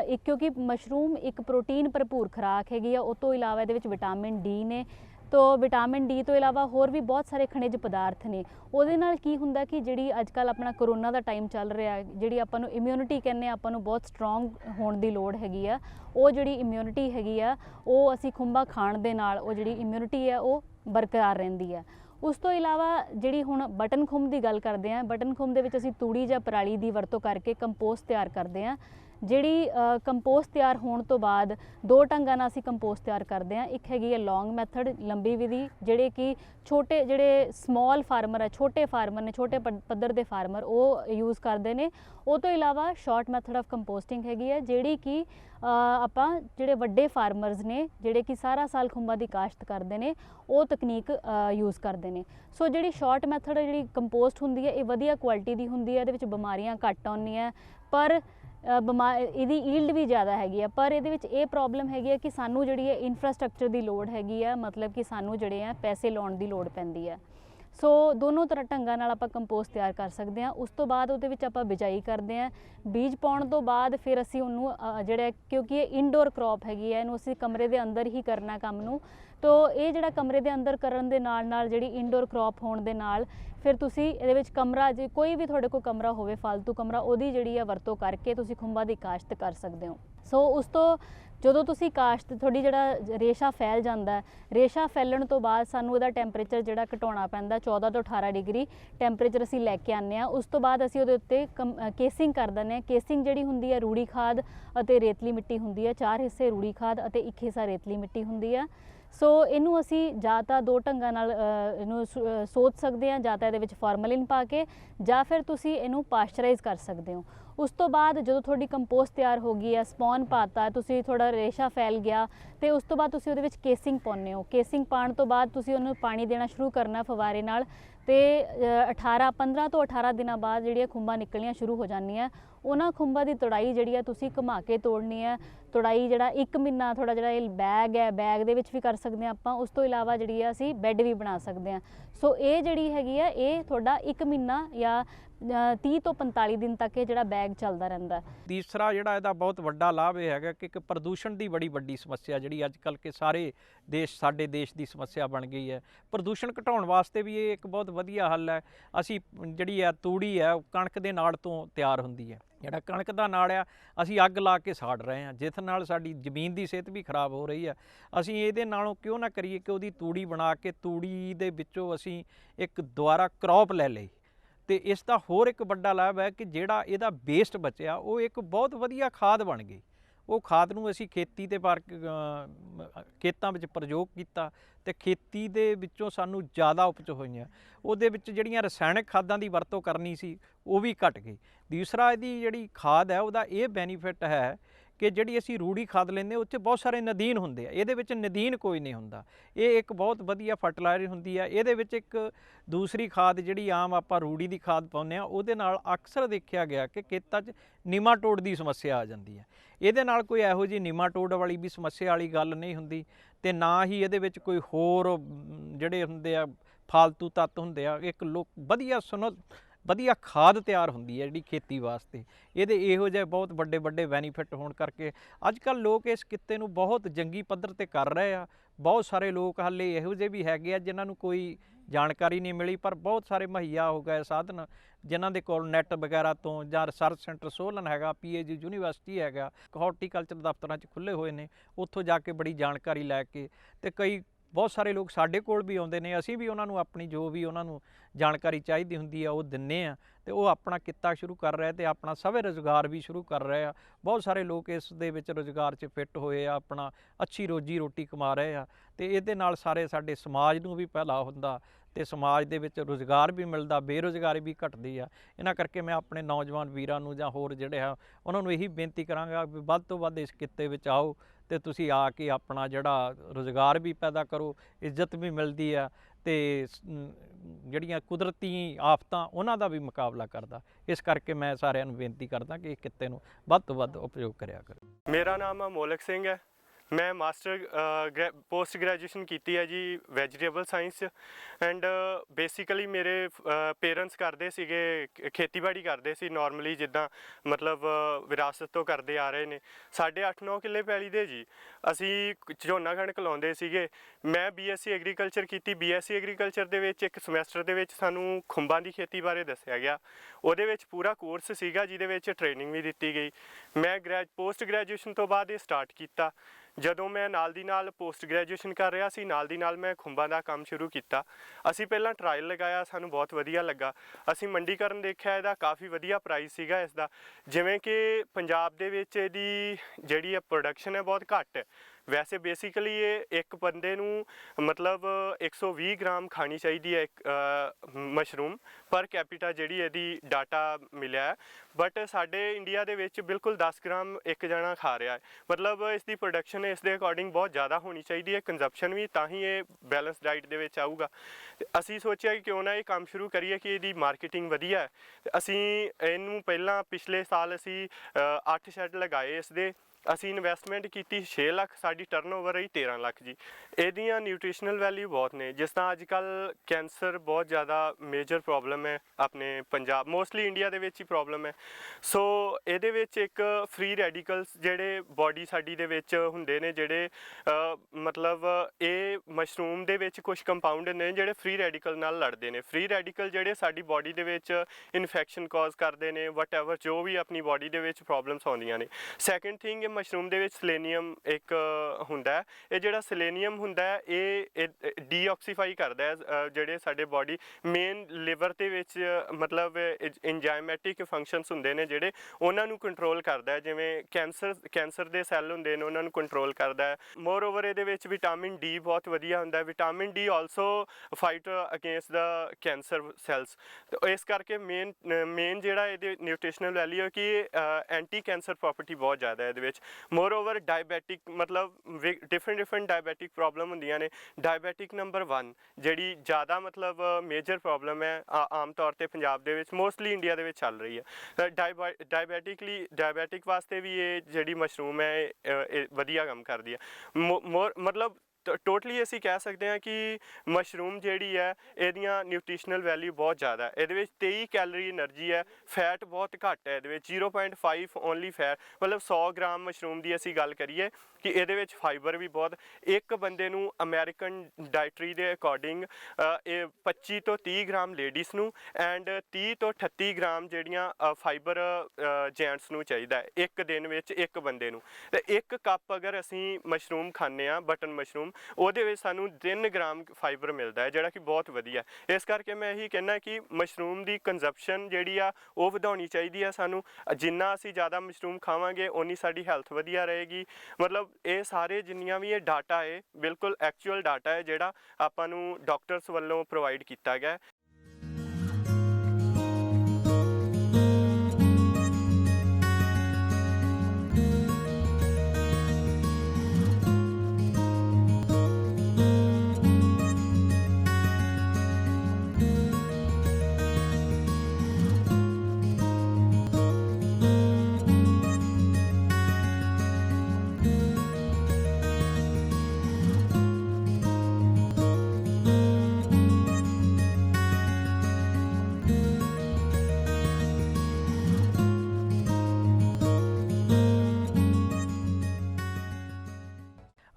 ਇੱਕ ਕਿਉਂਕਿ ਮਸ਼ਰੂਮ ਇੱਕ ਪ੍ਰੋਟੀਨ ਭਰਪੂਰ ਖੁਰਾਕ ਹੈਗੀ ਆ, ਉਹ ਤੋਂ ਇਲਾਵਾ ਇਹਦੇ ਵਿੱਚ ਵਿਟਾਮਿਨ ਡੀ ਨੇ ਤੋਂ ਵਿਟਾਮਿਨ ਡੀ ਤੋਂ ਇਲਾਵਾ ਹੋਰ ਵੀ ਬਹੁਤ ਸਾਰੇ ਖਣਿਜ ਪਦਾਰਥ ਨੇ। ਉਹਦੇ ਨਾਲ ਕੀ ਹੁੰਦਾ ਕਿ ਜਿਹੜੀ ਅੱਜ ਕੱਲ ਆਪਣਾ ਕਰੋਨਾ ਦਾ ਟਾਈਮ ਚੱਲ ਰਿਹਾ ਜਿਹੜੀ ਆਪਾਂ ਨੂੰ ਇਮਿਊਨਿਟੀ ਕਹਿੰਦੇ ਆ ਆਪਾਂ ਨੂੰ ਬਹੁਤ ਸਟਰੋਂਗ ਹੋਣ ਦੀ ਲੋੜ ਹੈਗੀ ਆ। ਉਹ ਜਿਹੜੀ ਇਮਿਊਨਿਟੀ ਹੈਗੀ ਆ, ਉਹ ਅਸੀਂ ਖੁੰਭਾ ਖਾਣ ਦੇ ਨਾਲ ਉਹ ਜਿਹੜੀ ਇਮਿਊਨਿਟੀ ਆ ਉਹ ਬਰਕਰਾਰ ਰਹਿੰਦੀ ਆ ਉਸ ਤੋਂ ਇਲਾਵਾ ਜਿਹੜੀ ਹੁਣ ਬਟਨ ਖੁੰਭ ਦੀ ਗੱਲ ਕਰਦੇ ਆ ਬਟਨ ਖੁੰਭ ਦੇ ਵਿੱਚ ਅਸੀਂ ਤੂੜੀ ਜਾਂ ਪਰਾਲੀ ਦੀ ਵਰਤੋਂ ਕਰਕੇ ਕੰਪੋਸਟ ਤਿਆਰ ਕਰਦੇ ਆ ਜਿਹੜੀ ਕੰਪੋਸਟ ਤਿਆਰ ਹੋਣ ਤੋਂ ਬਾਅਦ ਦੋ ਢੰਗਾਂ ਨਾਲ ਅਸੀਂ ਕੰਪੋਸਟ ਤਿਆਰ ਕਰਦੇ ਹਾਂ। ਇੱਕ ਹੈਗੀ ਹੈ ਲੌਂਗ ਮੈਥਡ ਲੰਬੀ ਵਿਧੀ, ਜਿਹੜੇ ਕਿ ਛੋਟੇ, ਜਿਹੜੇ ਸਮਾਲ ਫਾਰਮਰ ਹੈ ਛੋਟੇ ਫਾਰਮਰ ਨੇ, ਛੋਟੇ ਪੱਧ- ਪੱਧਰ ਦੇ ਫਾਰਮਰ ਉਹ ਯੂਜ਼ ਕਰਦੇ ਨੇ। ਉਹ ਤੋਂ ਇਲਾਵਾ ਸ਼ਾਰਟ ਮੈਥਡ ਆਫ ਕੰਪੋਸਟਿੰਗ ਹੈਗੀ ਹੈ, ਜਿਹੜੀ ਕਿ ਆਪਾਂ ਜਿਹੜੇ ਵੱਡੇ ਫਾਰਮਰਸ ਨੇ, ਜਿਹੜੇ ਕਿ ਸਾਰਾ ਸਾਲ ਖੁੰਬਾਂ ਦੀ ਕਾਸ਼ਤ ਕਰਦੇ ਨੇ, ਉਹ ਤਕਨੀਕ ਯੂਜ਼ ਕਰਦੇ ਨੇ। ਸੋ ਜਿਹੜੀ ਸ਼ਾਰਟ ਮੈਥਡ ਜਿਹੜੀ ਕੰਪੋਸਟ ਹੁੰਦੀ ਹੈ, ਇਹ ਵਧੀਆ ਕੁਆਲਿਟੀ ਦੀ ਹੁੰਦੀ ਹੈ, ਇਹਦੇ ਵਿੱਚ ਬਿਮਾਰੀਆਂ ਘੱਟ ਆਉਂਦੀਆਂ। ਪਰ ਬਿਮਾਰ ਇਹਦੀ ਈਲਡ ਵੀ ਜ਼ਿਆਦਾ ਹੈਗੀ ਆ, ਪਰ ਇਹਦੇ ਵਿੱਚ ਇਹ ਪ੍ਰੋਬਲਮ ਹੈਗੀ ਆ ਕਿ ਸਾਨੂੰ ਜਿਹੜੀ ਹੈ ਇਨਫਰਾਸਟ੍ਰਕਚਰ ਦੀ ਲੋੜ ਹੈਗੀ ਆ, ਮਤਲਬ ਕਿ ਸਾਨੂੰ ਜਿਹੜੇ ਆ ਪੈਸੇ ਲਾਉਣ ਦੀ ਲੋੜ ਪੈਂਦੀ ਆ। ਸੋ ਦੋਨੋਂ ਤਰ੍ਹਾਂ ਢੰਗਾਂ ਨਾਲ ਆਪਾਂ ਕੰਪੋਸਟ ਤਿਆਰ ਕਰ ਸਕਦੇ ਹਾਂ। ਉਸ ਤੋਂ ਬਾਅਦ ਉਹਦੇ ਵਿੱਚ ਆਪਾਂ ਬਿਜਾਈ ਕਰਦੇ ਹਾਂ। ਬੀਜ ਪਾਉਣ ਤੋਂ ਬਾਅਦ ਫਿਰ ਅਸੀਂ ਉਹਨੂੰ ਜਿਹੜਾ ਕਿਉਂਕਿ ਇਹ ਇਨਡੋਰ ਕ੍ਰੌਪ ਹੈਗੀ ਹੈ, ਇਹਨੂੰ ਅਸੀਂ ਕਮਰੇ ਦੇ ਅੰਦਰ ਹੀ ਕਰਨਾ ਕੰਮ ਨੂੰ। ਤੋ, ਇਹ ਜਿਹੜਾ ਕਮਰੇ ਦੇ ਅੰਦਰ ਕਰਨ ਦੇ ਨਾਲ ਨਾਲ ਜਿਹੜੀ ਇਨਡੋਰ ਕ੍ਰੌਪ ਹੋਣ ਦੇ ਨਾਲ, ਫਿਰ ਤੁਸੀਂ ਇਹਦੇ ਵਿੱਚ ਕਮਰਾ, ਜੇ ਕੋਈ ਵੀ ਤੁਹਾਡੇ ਕੋਲ ਕਮਰਾ ਹੋਵੇ ਫालतू ਕਮਰਾ, ਉਹਦੀ ਜਿਹੜੀ ਹੈ ਵਰਤੋਂ ਕਰਕੇ ਤੁਸੀਂ ਖੁੰਬਾਂ ਦੀ ਕਾਸ਼ਤ ਕਰ ਸਕਦੇ ਹੋ। ਸੋ ਉਸ ਤੋਂ ਜਦੋਂ ਤੁਸੀਂ ਕਾਸ਼ਤ ਤੁਹਾਡੀ ਜਿਹੜਾ ਰੇਸ਼ਾ ਫੈਲ ਜਾਂਦਾ ਰੇਸ਼ਾ ਫੈਲਣ ਤੋਂ ਬਾਅਦ ਸਾਨੂੰ ਇਹਦਾ ਟੈਂਪਰੇਚਰ ਜਿਹੜਾ ਘਟਾਉਣਾ ਪੈਂਦਾ 14 ਤੋਂ 18 ਡਿਗਰੀ ਟੈਂਪਰੇਚਰ ਅਸੀਂ ਲੈ ਕੇ ਆਉਂਦੇ ਆ ਉਸ ਤੋਂ ਬਾਅਦ ਅਸੀਂ ਉਹਦੇ ਉੱਤੇ ਕੇਸਿੰਗ ਕਰ ਦਿੰਦੇ ਆ ਕੇਸਿੰਗ ਜਿਹੜੀ ਹੁੰਦੀ ਹੈ ਰੂੜੀ ਖਾਦ ਅਤੇ ਰੇਤਲੀ ਮਿੱਟੀ ਹੁੰਦੀ ਹੈ। ਚਾਰ ਹਿੱਸੇ ਰੂੜੀ ਖਾਦ ਅਤੇ ਇੱਕ ਹਿੱਸਾ ਰੇਤਲੀ ਮਿੱਟੀ ਹੁੰਦੀ ਹੈ। ਸੋ ਇਹਨੂੰ ਅਸੀਂ ਜਾਂ ਤਾਂ ਦੋ ਢੰਗਾਂ ਨਾਲ ਇਹਨੂੰ ਸ- ਸੋਧ ਸਕਦੇ ਹਾਂ ਜਾਂ ਤਾਂ ਇਹਦੇ ਵਿੱਚ ਫਾਰਮਲਿਨ ਪਾ ਕੇ ਜਾਂ ਫਿਰ ਤੁਸੀਂ ਇਹਨੂੰ ਪਾਸਚਰਾਈਜ਼ ਕਰ ਸਕਦੇ ਹੋ। ਉਸ ਤੋਂ ਬਾਅਦ ਜਦੋਂ ਤੁਹਾਡੀ ਕੰਪੋਸਟ ਤਿਆਰ ਹੋ ਗਈ ਹੈ, ਸਪੌਨ ਪਾਤਾ, ਤੁਸੀਂ ਥੋੜਾ ਰੇਸ਼ਾ ਫੈਲ ਗਿਆ ਤੇ ਉਸ ਤੋਂ ਬਾਅਦ ਤੁਸੀਂ ਉਹਦੇ ਵਿੱਚ ਕੇਸਿੰਗ ਪਾਉਂਦੇ ਹੋ। ਕੇਸਿੰਗ ਪਾਉਣ ਤੋਂ ਬਾਅਦ ਤੁਸੀਂ ਉਹਨੂੰ ਪਾਣੀ ਦੇਣਾ ਸ਼ੁਰੂ ਕਰਨਾ ਫਵਾਰੇ ਨਾਲ। ਤੇ ਅ, 18 15 ਤੋਂ 18 ਦਿਨਾਂ ਬਾਅਦ ਜਿਹੜੀਆਂ ਖੁੰਬਾਂ ਨਿਕਲਣੀਆਂ ਸ਼ੁਰੂ ਹੋ ਜਾਂਦੀਆਂ। ਉਹਨਾਂ ਖੁੰਬਾਂ ਦੀ ਤੜਾਈ ਜਿਹੜੀ ਆ ਤੁਸੀਂ ਘੁਮਾ ਕੇ ਤੋੜਨੀ ਹੈ ਤੜਾਈ ਜਿਹੜਾ 1 ਮਹੀਨਾ ਥੋੜਾ ਜਿਹੜਾ ਇਹ ਬੈਗ ਹੈ ਬੈਗ ਦੇ ਵਿੱਚ ਵੀ ਕਰ ਸਕਦੇ ਹਾਂ ਆਪਾਂ। ਉਸ ਤੋਂ ਇਲਾਵਾ ਜਿਹੜੀ ਆ ਅਸੀਂ ਬੈੱਡ ਵੀ ਬਣਾ ਸਕਦੇ ਹਾਂ। ਸੋ ਇਹ ਜਿਹੜੀ ਹੈਗੀ ਆ ਇਹ ਤੁਹਾਡਾ 1 ਮਹੀਨਾ ਜਾਂ ਅ, 30 ਤੋਂ 45 ਦਿਨ ਤੱਕ ਇਹ ਜਿਹੜਾ ਬੈਗ ਚੱਲਦਾ ਰਹਿੰਦਾ। ਤੀਸਰਾ ਜਿਹੜਾ ਇਹਦਾ ਬਹੁਤ ਵੱਡਾ ਲਾਭ ਇਹ ਹੈਗਾ ਕਿ ਇੱਕ ਪ੍ਰਦੂਸ਼ਣ ਦੀ ਬੜੀ ਵੱਡੀ ਸਮੱਸਿਆ ਜਿਹੜੀ ਅੱਜ ਕੱਲ੍ਹ ਕੇ ਸਾਰੇ ਦੇਸ਼ ਸਾਡੇ ਦੇਸ਼ ਦੀ ਸਮੱਸਿਆ ਬਣ ਗਈ ਹੈ। ਪ੍ਰਦੂਸ਼ਣ ਘਟਾਉਣ ਵਾਸਤੇ ਵੀ ਇਹ ਇੱਕ ਬਹੁਤ ਵਧੀਆ ਹੱਲ ਹੈ, ਅਸੀਂ ਜਿਹੜੀ ਹੈ ਤੂੜੀ ਹੈ ਉਹ ਕਣਕ ਦੇ ਨਾੜ ਤੋਂ ਤਿਆਰ ਹੁੰਦੀ ਹੈ। ਜਿਹੜਾ ਕਣਕ ਦਾ ਨਾੜ ਆ, ਅਸੀਂ ਅੱਗ ਲਾ ਕੇ ਸਾੜ ਰਹੇ ਹਾਂ। ਜਿਸ ਨਾਲ ਸਾਡੀ ਜ਼ਮੀਨ ਦੀ ਸਿਹਤ ਵੀ ਖਰਾਬ ਹੋ ਰਹੀ ਹੈ। ਅਸੀਂ ਇਹਦੇ ਨਾਲੋਂ ਕਿਉਂ ਨਾ ਕਰੀਏ ਕਿ ਉਹਦੀ ਤੂੜੀ ਬਣਾ ਕੇ ਤੂੜੀ ਦੇ ਵਿੱਚੋਂ ਅਸੀਂ ਇੱਕ ਦੁਬਾਰਾ ਕ੍ਰੌਪ ਲੈ ਲਈ ਤੇ ਇਸ ਦਾ ਹੋਰ ਇੱਕ ਵੱਡਾ ਲਾਭ ਹੈ ਕਿ ਜਿਹੜਾ ਇਹਦਾ ਵੇਸਟ ਬਚਿਆ, ਉਹ ਇੱਕ ਬਹੁਤ ਵਧੀਆ ਖਾਦ ਬਣ ਗਈ। ਉਹ ਖਾਦ ਨੂੰ ਅਸੀਂ ਖੇਤੀ ਤੇ ਪਾਰ ਖੇਤਾਂ ਵਿੱਚ ਪ੍ਰਯੋਗ ਕੀਤਾ ਤੇ ਖੇਤੀ ਦੇ ਵਿੱਚੋਂ ਸਾਨੂੰ ਜ਼ਿਆਦਾ ਉਪਜ ਹੋਈਆਂ। ਉਹਦੇ ਵਿੱਚ ਜਿਹੜੀਆਂ ਰਸਾਇਣਿਕ ਖਾਦਾਂ ਦੀ ਵਰਤੋਂ ਕਰਨੀ ਸੀ, ਉਹ ਵੀ ਘਟ ਗਈ। ਦੂਸਰਾ ਇਹਦੀ ਜਿਹੜੀ ਖਾਦ ਹੈ, ਉਹਦਾ ਇਹ ਬੈਨੀਫਿਟ ਹੈ ਕਿ ਜਿਹੜੀ ਅਸੀਂ ਰੂੜੀ ਖਾਦ ਲੈਂਦੇ ਉੱਥੇ ਬਹੁਤ ਸਾਰੇ ਨਦੀਨ ਹੁੰਦੇ ਆ। ਇਹਦੇ ਵਿੱਚ ਨਦੀਨ ਕੋਈ ਨਹੀਂ ਹੁੰਦਾ। ਇਹ ਇੱਕ ਬਹੁਤ ਵਧੀਆ ਫਰਟੀਲਾਈਜ਼ਰ ਹੁੰਦੀ ਆ। ਇਹਦੇ ਵਿੱਚ ਇੱਕ ਦੂਸਰੀ ਖਾਦ ਜਿਹੜੀ ਆਮ ਆਪਾਂ ਰੂੜੀ ਦੀ ਖਾਦ ਪਾਉਂਦੇ ਆ ਉਹਦੇ ਨਾਲ ਅਕਸਰ ਦੇਖਿਆ ਗਿਆ ਕਿ ਖੇਤਾਂ 'ਚ ਨੀਮਾਟੋਡ ਦੀ ਸਮੱਸਿਆ ਆ ਜਾਂਦੀ ਹੈ ਇਹਦੇ ਨਾਲ ਕੋਈ ਇਹੋ ਜਿਹੀ ਨੀਮਾਟੋਡ ਵਾਲੀ ਵੀ ਸਮੱਸਿਆ ਵਾਲੀ ਗੱਲ ਨਹੀਂ ਹੁੰਦੀ ਤੇ ਨਾ ਹੀ ਇਹਦੇ ਵਿੱਚ ਕੋਈ ਹੋਰ ਜਿਹੜੇ ਹੁੰਦੇ ਆ, ਫਾਲਤੂ ਤੱਤ ਹੁੰਦੇ ਆ। ਇੱਕ ਲੋਕ ਵਧੀਆ ਸੁਣ ਵਧੀਆ ਖਾਦ ਤਿਆਰ ਹੁੰਦੀ ਹੈ ਜਿਹੜੀ ਖੇਤੀ ਵਾਸਤੇ। ਇਹਦੇ ਇਹੋ ਜਿਹੇ ਬਹੁਤ ਵੱਡੇ ਵੱਡੇ ਬੈਨੀਫਿਟ ਹੋਣ ਕਰਕੇ ਅੱਜ ਕੱਲ ਲੋਕ ਇਸ ਕਿੱਤੇ ਨੂੰ ਬਹੁਤ ਜੰਗੀ ਪੱਧਰ ਤੇ ਕਰ ਰਹੇ ਆ। ਬਹੁਤ ਸਾਰੇ ਲੋਕ ਹਾਲੇ ਇਹੋ ਜਿਹੇ ਵੀ ਹੈਗੇ ਆ ਜਿਨ੍ਹਾਂ ਨੂੰ ਕੋਈ ਜਾਣਕਾਰੀ ਨਹੀਂ ਮਿਲੀ, ਪਰ ਬਹੁਤ ਸਾਰੇ ਮੁਹੱਈਆ ਹੋ ਗਏ ਸਾਧਨ ਜਿਨ੍ਹਾਂ ਦੇ ਕੋਲ ਨੈਟ ਵਗੈਰਾ ਤੋਂ ਜਾਂ ਰਿਸਰਚ ਸੈਂਟਰ ਸੋਲਨ ਹੈਗਾ ਪੀਏਜੀ ਯੂਨੀਵਰਸਿਟੀ ਹੈਗਾ ਹਾਰਟੀਕਲਚਰ ਦਫ਼ਤਰਾਂ 'ਚ ਖੁੱਲੇ ਹੋਏ ਨੇ, ਉੱਥੋਂ ਜਾ ਕੇ ਬੜੀ ਜਾਣਕਾਰੀ ਲੈ ਕੇ ਤੇ ਕਈ ਬਹੁਤ ਸਾਰੇ ਲੋਕ ਸਾਡੇ ਕੋਲ ਵੀ ਆਉਂਦੇ ਨੇ, ਅਸੀਂ ਵੀ ਉਹਨਾਂ ਨੂੰ ਆਪਣੀ ਜੋ ਵੀ ਉਹਨਾਂ ਨੂੰ ਜਾਣਕਾਰੀ ਚਾਹੀਦੀ ਹੁੰਦੀ ਆ, ਉਹ ਦਿੰਨੇ ਆ ਤੇ ਉਹ ਆਪਣਾ ਕਿੱਤਾ ਸ਼ੁਰੂ ਕਰ ਰਿਹਾ ਤੇ ਆਪਣਾ ਸਵੇ ਰੋਜ਼ਗਾਰ ਵੀ ਸ਼ੁਰੂ ਕਰ ਰਹੇ ਆ। ਬਹੁਤ ਸਾਰੇ ਲੋਕ ਇਸ ਦੇ ਵਿੱਚ ਰੋਜ਼ਗਾਰ 'ਚ ਫਿੱਟ ਹੋਏ ਆ, ਆਪਣਾ ਅੱਛੀ ਰੋਜੀ ਰੋਟੀ ਕਮਾ ਰਹੇ ਆ ਤੇ ਇਹਦੇ ਨਾਲ ਸਾਰੇ ਸਾਡੇ ਸਮਾਜ ਨੂੰ ਵੀ ਭਲਾ ਹੁੰਦਾ ਤੇ ਸਮਾਜ ਦੇ ਵਿੱਚ ਰੋਜ਼ਗਾਰ ਵੀ ਮਿਲਦਾ, ਬੇਰੁਜ਼ਗਾਰੀ ਵੀ ਘਟਦੀ ਆ। ਇਹਨਾਂ ਕਰਕੇ ਮੈਂ ਆਪਣੇ ਨੌਜਵਾਨ ਵੀਰਾਂ ਨੂੰ ਜਾਂ ਹੋਰ ਜਿਹੜੇ ਆ, ਉਹਨਾਂ ਨੂੰ ਇਹੀ ਬੇਨਤੀ ਕਰਾਂਗਾ ਵੀ ਵੱਧ ਤੋਂ ਵੱਧ ਇਸ ਕਿੱਤੇ ਵਿੱਚ ਆਓ ਤੇ ਤੁਸੀਂ ਆ ਕੇ ਆਪਣਾ ਜਿਹੜਾ ਰੋਜ਼ਗਾਰ ਵੀ ਪੈਦਾ ਕਰੋ, ਇੱਜ਼ਤ ਵੀ ਮਿਲਦੀ ਆ ਤੇ ਜਿਹੜੀਆਂ ਕੁਦਰਤੀ ਆਫਤਾਂ ਉਹਨਾਂ ਦਾ ਵੀ ਮੁਕਾਬਲਾ ਕਰਦਾ। ਇਸ ਕਰਕੇ ਮੈਂ ਸਾਰਿਆਂ ਨੂੰ ਬੇਨਤੀ ਕਰਦਾ ਕਿ ਇਹ ਕਿੱਤੇ ਨੂੰ ਵੱਧ ਤੋਂ ਵੱਧ ਉਪਯੋਗ ਕਰਿਆ ਕਰੋ। ਮੇਰਾ ਨਾਮ ਅਮੋਲਕ ਸਿੰਘ ਹੈ। ਮੈਂ ਮਾਸਟਰ ਪੋਸਟ ਗ੍ਰੈਜੂਏਸ਼ਨ ਕੀਤੀ ਹੈ ਜੀ ਵੈਜੀਟੇਬਲ ਸਾਇੰਸ ਐਂਡ ਬੇਸਿਕਲੀ ਮੇਰੇ ਪੇਰੈਂਟਸ ਕਰਦੇ ਸੀਗੇ ਖੇਤੀਬਾੜੀ ਕਰਦੇ ਸੀ ਨਾਰਮਲੀ ਜਿੱਦਾਂ ਮਤਲਬ ਵਿਰਾਸਤ ਤੋਂ ਕਰਦੇ ਆ ਰਹੇ ਨੇ। ਸਾਡੇ 8-9 ਕਿੱਲੇ ਪੈਲੀ ਦੇ ਜੀ। ਅਸੀਂ ਝੋਨਾ ਕਣਕ ਲਾਉਂਦੇ ਸੀਗੇ। ਮੈਂ ਬੀਐਸਸੀ ਐਗਰੀਕਲਚਰ ਕੀਤੀ। ਬੀਐਸਸੀ ਐਗਰੀਕਲਚਰ ਦੇ ਵਿੱਚ ਇੱਕ ਸਮੈਸਟਰ ਦੇ ਵਿੱਚ ਸਾਨੂੰ ਖੁੰਬਾਂ ਦੀ ਖੇਤੀ ਬਾਰੇ ਦੱਸਿਆ ਗਿਆ। ਉਹਦੇ ਵਿੱਚ ਪੂਰਾ ਕੋਰਸ ਸੀਗਾ, ਜਿਹਦੇ ਵਿੱਚ ਟ੍ਰੇਨਿੰਗ ਵੀ ਦਿੱਤੀ ਗਈ। ਮੈਂ ਗ੍ਰੈਜ ਪੋਸਟ ਗ੍ਰੈਜੂਏਸ਼ਨ ਤੋਂ ਬਾਅਦ ਇਹ ਸਟਾਰਟ ਕੀਤਾ। ਜਦੋਂ ਮੈਂ ਨਾਲ ਦੀ ਨਾਲ ਪੋਸਟ ਗ੍ਰੈਜੂਏਸ਼ਨ ਕਰ ਰਿਹਾ ਸੀ, ਨਾਲ ਦੀ ਨਾਲ ਮੈਂ ਖੁੰਬਾਂ ਦਾ ਕੰਮ ਸ਼ੁਰੂ ਕੀਤਾ। ਅਸੀਂ ਪਹਿਲਾਂ ਟਰਾਇਲ ਲਗਾਇਆ, ਸਾਨੂੰ ਬਹੁਤ ਵਧੀਆ ਲੱਗਾ। ਅਸੀਂ ਮੰਡੀਕਰਨ ਦੇਖਿਆ, ਇਹਦਾ ਕਾਫੀ ਵਧੀਆ ਪ੍ਰਾਈਸ ਸੀਗਾ ਇਸ ਦਾ ਜਿਵੇਂ ਕਿ ਪੰਜਾਬ ਦੇ ਵਿੱਚ ਇਹਦੀ ਜਿਹੜੀ ਹੈ ਪ੍ਰੋਡਕਸ਼ਨ ਹੈ ਬਹੁਤ ਘੱਟ। ਹੈ ਵੈਸੇ ਬੇਸਿਕਲੀ ਇਹ ਇੱਕ ਬੰਦੇ ਨੂੰ ਮਤਲਬ 120 ਗ੍ਰਾਮ ਖਾਣੀ ਚਾਹੀਦੀ ਹੈ ਇੱਕ ਮਸ਼ਰੂਮ ਪਰ ਕੈਪੀਟਾ ਜਿਹੜੀ ਇਹਦੀ ਡਾਟਾ ਮਿਲਿਆ ਹੈ। ਬਟ ਸਾਡੇ ਇੰਡੀਆ ਦੇ ਵਿੱਚ ਬਿਲਕੁਲ 10 ਗ੍ਰਾਮ ਇੱਕ ਜਣਾ ਖਾ ਰਿਹਾ ਹੈ। ਮਤਲਬ ਇਸ ਦੀ ਪ੍ਰੋਡਕਸ਼ਨ ਇਸ ਦੇ ਅਕੋਰਡਿੰਗ ਬਹੁਤ ਜ਼ਿਆਦਾ ਹੋਣੀ ਚਾਹੀਦੀ ਹੈ। ਕੰਜ਼ੰਪਸ਼ਨ ਵੀ ਤਾਂ ਹੀ ਇਹ ਬੈਲੈਂਸ ਡਾਈਟ ਦੇ ਵਿੱਚ ਆਊਗਾ। ਤੇ ਅਸੀਂ ਸੋਚਿਆ ਕਿ ਕਿਉਂ ਨਾ ਇਹ ਕੰਮ ਸ਼ੁਰੂ ਕਰੀਏ ਕਿ ਇਹਦੀ ਮਾਰਕੀਟਿੰਗ ਵਧੀਆ ਹੈ। ਅਸੀਂ ਇਹਨੂੰ ਪਹਿਲਾਂ ਪਿਛਲੇ ਸਾਲ ਅਸੀਂ 8 ਸ਼ੈਡ ਲਗਾਏ ਇਸ ਦੇ ਅਸੀਂ ਇਨਵੈਸਟਮੈਂਟ ਕੀਤੀ 6 ਲੱਖ, ਸਾਡੀ ਟਰਨਓਵਰ ਰਹੀ 13 ਲੱਖ ਜੀ। ਇਹਦੀਆਂ ਨਿਊਟ੍ਰੀਸ਼ਨਲ ਵੈਲਿਊ ਬਹੁਤ ਨੇ। ਜਿਸ ਤਰ੍ਹਾਂ ਅੱਜ ਕੱਲ ਕੈਂਸਰ ਬਹੁਤ ਜ਼ਿਆਦਾ ਮੇਜਰ ਪ੍ਰੋਬਲਮ ਹੈ ਆਪਣੇ ਪੰਜਾਬ ਮੋਸਟਲੀ ਇੰਡੀਆ ਦੇ ਵਿੱਚ ਹੀ ਪ੍ਰੋਬਲਮ ਹੈ। ਸੋ ਇਹਦੇ ਵਿੱਚ ਇੱਕ ਫ੍ਰੀ ਰੈਡੀਕਲਸ ਜਿਹੜੇ ਬਾਡੀ ਸਾਡੀ ਦੇ ਵਿੱਚ ਹੁੰਦੇ ਨੇ, ਜਿਹੜੇ ਮਤਲਬ ਇਹ ਮਸ਼ਰੂਮ ਦੇ ਵਿੱਚ ਕੁਝ ਕੰਪਾਊਂਡ ਨੇ ਜਿਹੜੇ ਫ੍ਰੀ ਰੈਡੀਕਲ ਨਾਲ ਲੜਦੇ ਨੇ। ਫ੍ਰੀ ਰੈਡੀਕਲ ਜਿਹੜੇ ਸਾਡੀ ਬਾਡੀ ਦੇ ਵਿੱਚ ਇਨਫੈਕਸ਼ਨ ਕਾਜ਼ ਕਰਦੇ ਨੇ ਵਟਐਵਰ ਜੋ ਵੀ ਆਪਣੀ ਬਾਡੀ ਦੇ ਵਿੱਚ ਪ੍ਰੋਬਲਮਸ ਆਉਂਦੀਆਂ ਨੇ। ਸੈਕੰਡ ਥਿੰਗ ਮਸ਼ਰੂਮ ਦੇ ਵਿੱਚ ਸਲੇਨੀਅਮ ਇੱਕ ਹੁੰਦਾ ਹੈ। ਇਹ ਜਿਹੜਾ ਸਲੇਨੀਅਮ ਹੁੰਦਾ ਹੈ, ਇਹ ਡੀਆਕਸੀਫਾਈ ਕਰਦਾ ਹੈ ਜਿਹੜੇ ਸਾਡੇ ਬਾਡੀ ਮੇਨ ਲਿਵਰ ਦੇ ਵਿੱਚ ਮਤਲਬ ਇੰਜ਼ਾਈਮੈਟਿਕ ਫੰਕਸ਼ਨਸ ਹੁੰਦੇ ਨੇ ਜਿਹੜੇ ਉਹਨਾਂ ਨੂੰ ਕੰਟਰੋਲ ਕਰਦਾ ਹੈ। ਜਿਵੇਂ ਕੈਂਸਰ ਕੈਂਸਰ ਦੇ ਸੈੱਲ ਹੁੰਦੇ ਨੇ, ਉਹਨਾਂ ਨੂੰ ਕੰਟਰੋਲ ਕਰਦਾ ਹੈ। ਮੋਰ ਓਵਰ ਇਹਦੇ ਵਿੱਚ ਵਿਟਾਮਿਨ ਡੀ ਬਹੁਤ ਵਧੀਆ ਹੁੰਦਾ ਹੈ। Vitamin D also fight against the cancer cells ਤੇ ਇਸ ਕਰਕੇ ਮੇਨ ਮੇਨ ਜਿਹੜਾ ਇਹਦੇ ਨਿਊਟ੍ਰੀਸ਼ਨਲ ਵੈਲਿਊ ਹੈ ਕਿ ਐਂਟੀ ਕੈਂਸਰ ਪ੍ਰਾਪਰਟੀ ਬਹੁਤ ਜ਼ਿਆਦਾ ਹੈ ਇਹਦੇ ਵਿੱਚ। ਮੋਰ ਓਵਰ ਡਾਇਬੈਟਿਕ ਮਤਲਬ ਡਿਫਰੈਂਟ ਡਿਫਰੈਂਟ ਡਾਇਬੈਟਿਕ ਪ੍ਰੋਬਲਮ ਹੁੰਦੀਆਂ ਨੇ। ਡਾਇਬੈਟਿਕ ਨੰਬਰ 1 ਜਿਹੜੀ ਜ਼ਿਆਦਾ ਮਤਲਬ ਮੇਜਰ ਪ੍ਰੋਬਲਮ ਹੈ ਆਮ ਤੌਰ ਤੇ ਪੰਜਾਬ ਦੇ ਵਿੱਚ ਮੋਸਟਲੀ ਇੰਡੀਆ ਦੇ ਵਿੱਚ ਚੱਲ ਰਹੀ ਹੈ। ਡਾਇਬੈਟਿਕਲੀ ਡਾਇਬੈਟਿਕ ਵਾਸਤੇ ਵੀ ਇਹ ਜਿਹੜੀ ਮਸ਼ਰੂਮ ਹੈ ਇਹ, ਵਧੀਆ ਕੰਮ ਕਰਦੀ ਹੈ। ਮੋਰ ਮਤਲਬ ਟੋਟਲੀ ਅਸੀਂ ਕਹਿ ਸਕਦੇ ਹਾਂ ਕਿ ਮਸ਼ਰੂਮ ਜਿਹੜੀ ਹੈ, ਇਹਦੀਆਂ ਨਿਊਟ੍ਰੀਸ਼ਨਲ ਵੈਲਿਊ ਬਹੁਤ ਜ਼ਿਆਦਾ ਹੈ। ਇਹਦੇ ਵਿੱਚ 23 ਕੈਲਰੀ એનર્ਜੀ ਹੈ, ਫੈਟ ਬਹੁਤ ਘੱਟ ਹੈ ਇਹਦੇ ਵਿੱਚ 0.5 ਓਨਲੀ ਫੈਟ, ਮਤਲਬ 100 ਗ੍ਰਾਮ ਮਸ਼ਰੂਮ ਦੀ ਅਸੀਂ ਗੱਲ ਕਰੀਏ ਕਿ ਇਹਦੇ ਵਿੱਚ ਫਾਈਬਰ ਵੀ ਬਹੁਤ, ਇੱਕ ਬੰਦੇ ਨੂੰ ਅਮਰੀਕਨ ਡਾਇਟਰੀ ਦੇ ਅਕੋਰਡਿੰਗ ਇਹ 25 ਤੋਂ 30 ਗ੍ਰਾਮ ਲੇਡੀਜ਼ ਨੂੰ ਐਂਡ 30 ਤੋਂ 38 ਗ੍ਰਾਮ ਜਿਹੜੀਆਂ ਫਾਈਬਰ ਜੈਂਟਸ ਨੂੰ ਚਾਹੀਦਾ ਇੱਕ ਦਿਨ ਵਿੱਚ ਇੱਕ ਬੰਦੇ ਨੂੰ। ਤੇ ਇੱਕ ਕੱਪ ਅਗਰ ਅਸੀਂ ਮਸ਼ਰੂਮ ਖਾਂਦੇ ਆ ਬਟਨ ਮਸ਼ਰੂਮ ਉਹਦੇ ਵਿੱਚ ਸਾਨੂੰ 3 ਗ੍ਰਾਮ ਫਾਈਬਰ ਮਿਲਦਾ ਹੈ, ਜਿਹੜਾ ਕਿ ਬਹੁਤ ਵਧੀਆ ਇਸ ਕਰਕੇ ਮੈਂ ਇਹੀ ਕਹਿਣਾ ਕਿ ਮਸ਼ਰੂਮ ਦੀ ਕੰਜ਼ੰਪਸ਼ਨ ਜਿਹੜੀ ਆ, ਉਹ ਵਧਾਉਣੀ ਚਾਹੀਦੀ ਆ ਸਾਨੂੰ। ਜਿੰਨਾ ਅਸੀਂ ਜ਼ਿਆਦਾ ਮਸ਼ਰੂਮ ਖਾਵਾਂਗੇ, ਓਨੀ ਸਾਡੀ ਹੈਲਥ ਵਧੀਆ ਰਹੇਗੀ। ਮਤਲਬ ਇਹ ਸਾਰੇ ਜਿੰਨੀਆਂ ਵੀ ਇਹ ਡਾਟਾ ਹੈ ਬਿਲਕੁਲ ਐਕਚੁਅਲ ਡਾਟਾ ਹੈ ਜਿਹੜਾ ਆਪਾਂ ਨੂੰ ਡਾਕਟਰਸ ਵੱਲੋਂ ਪ੍ਰੋਵਾਈਡ ਕੀਤਾ ਗਿਆ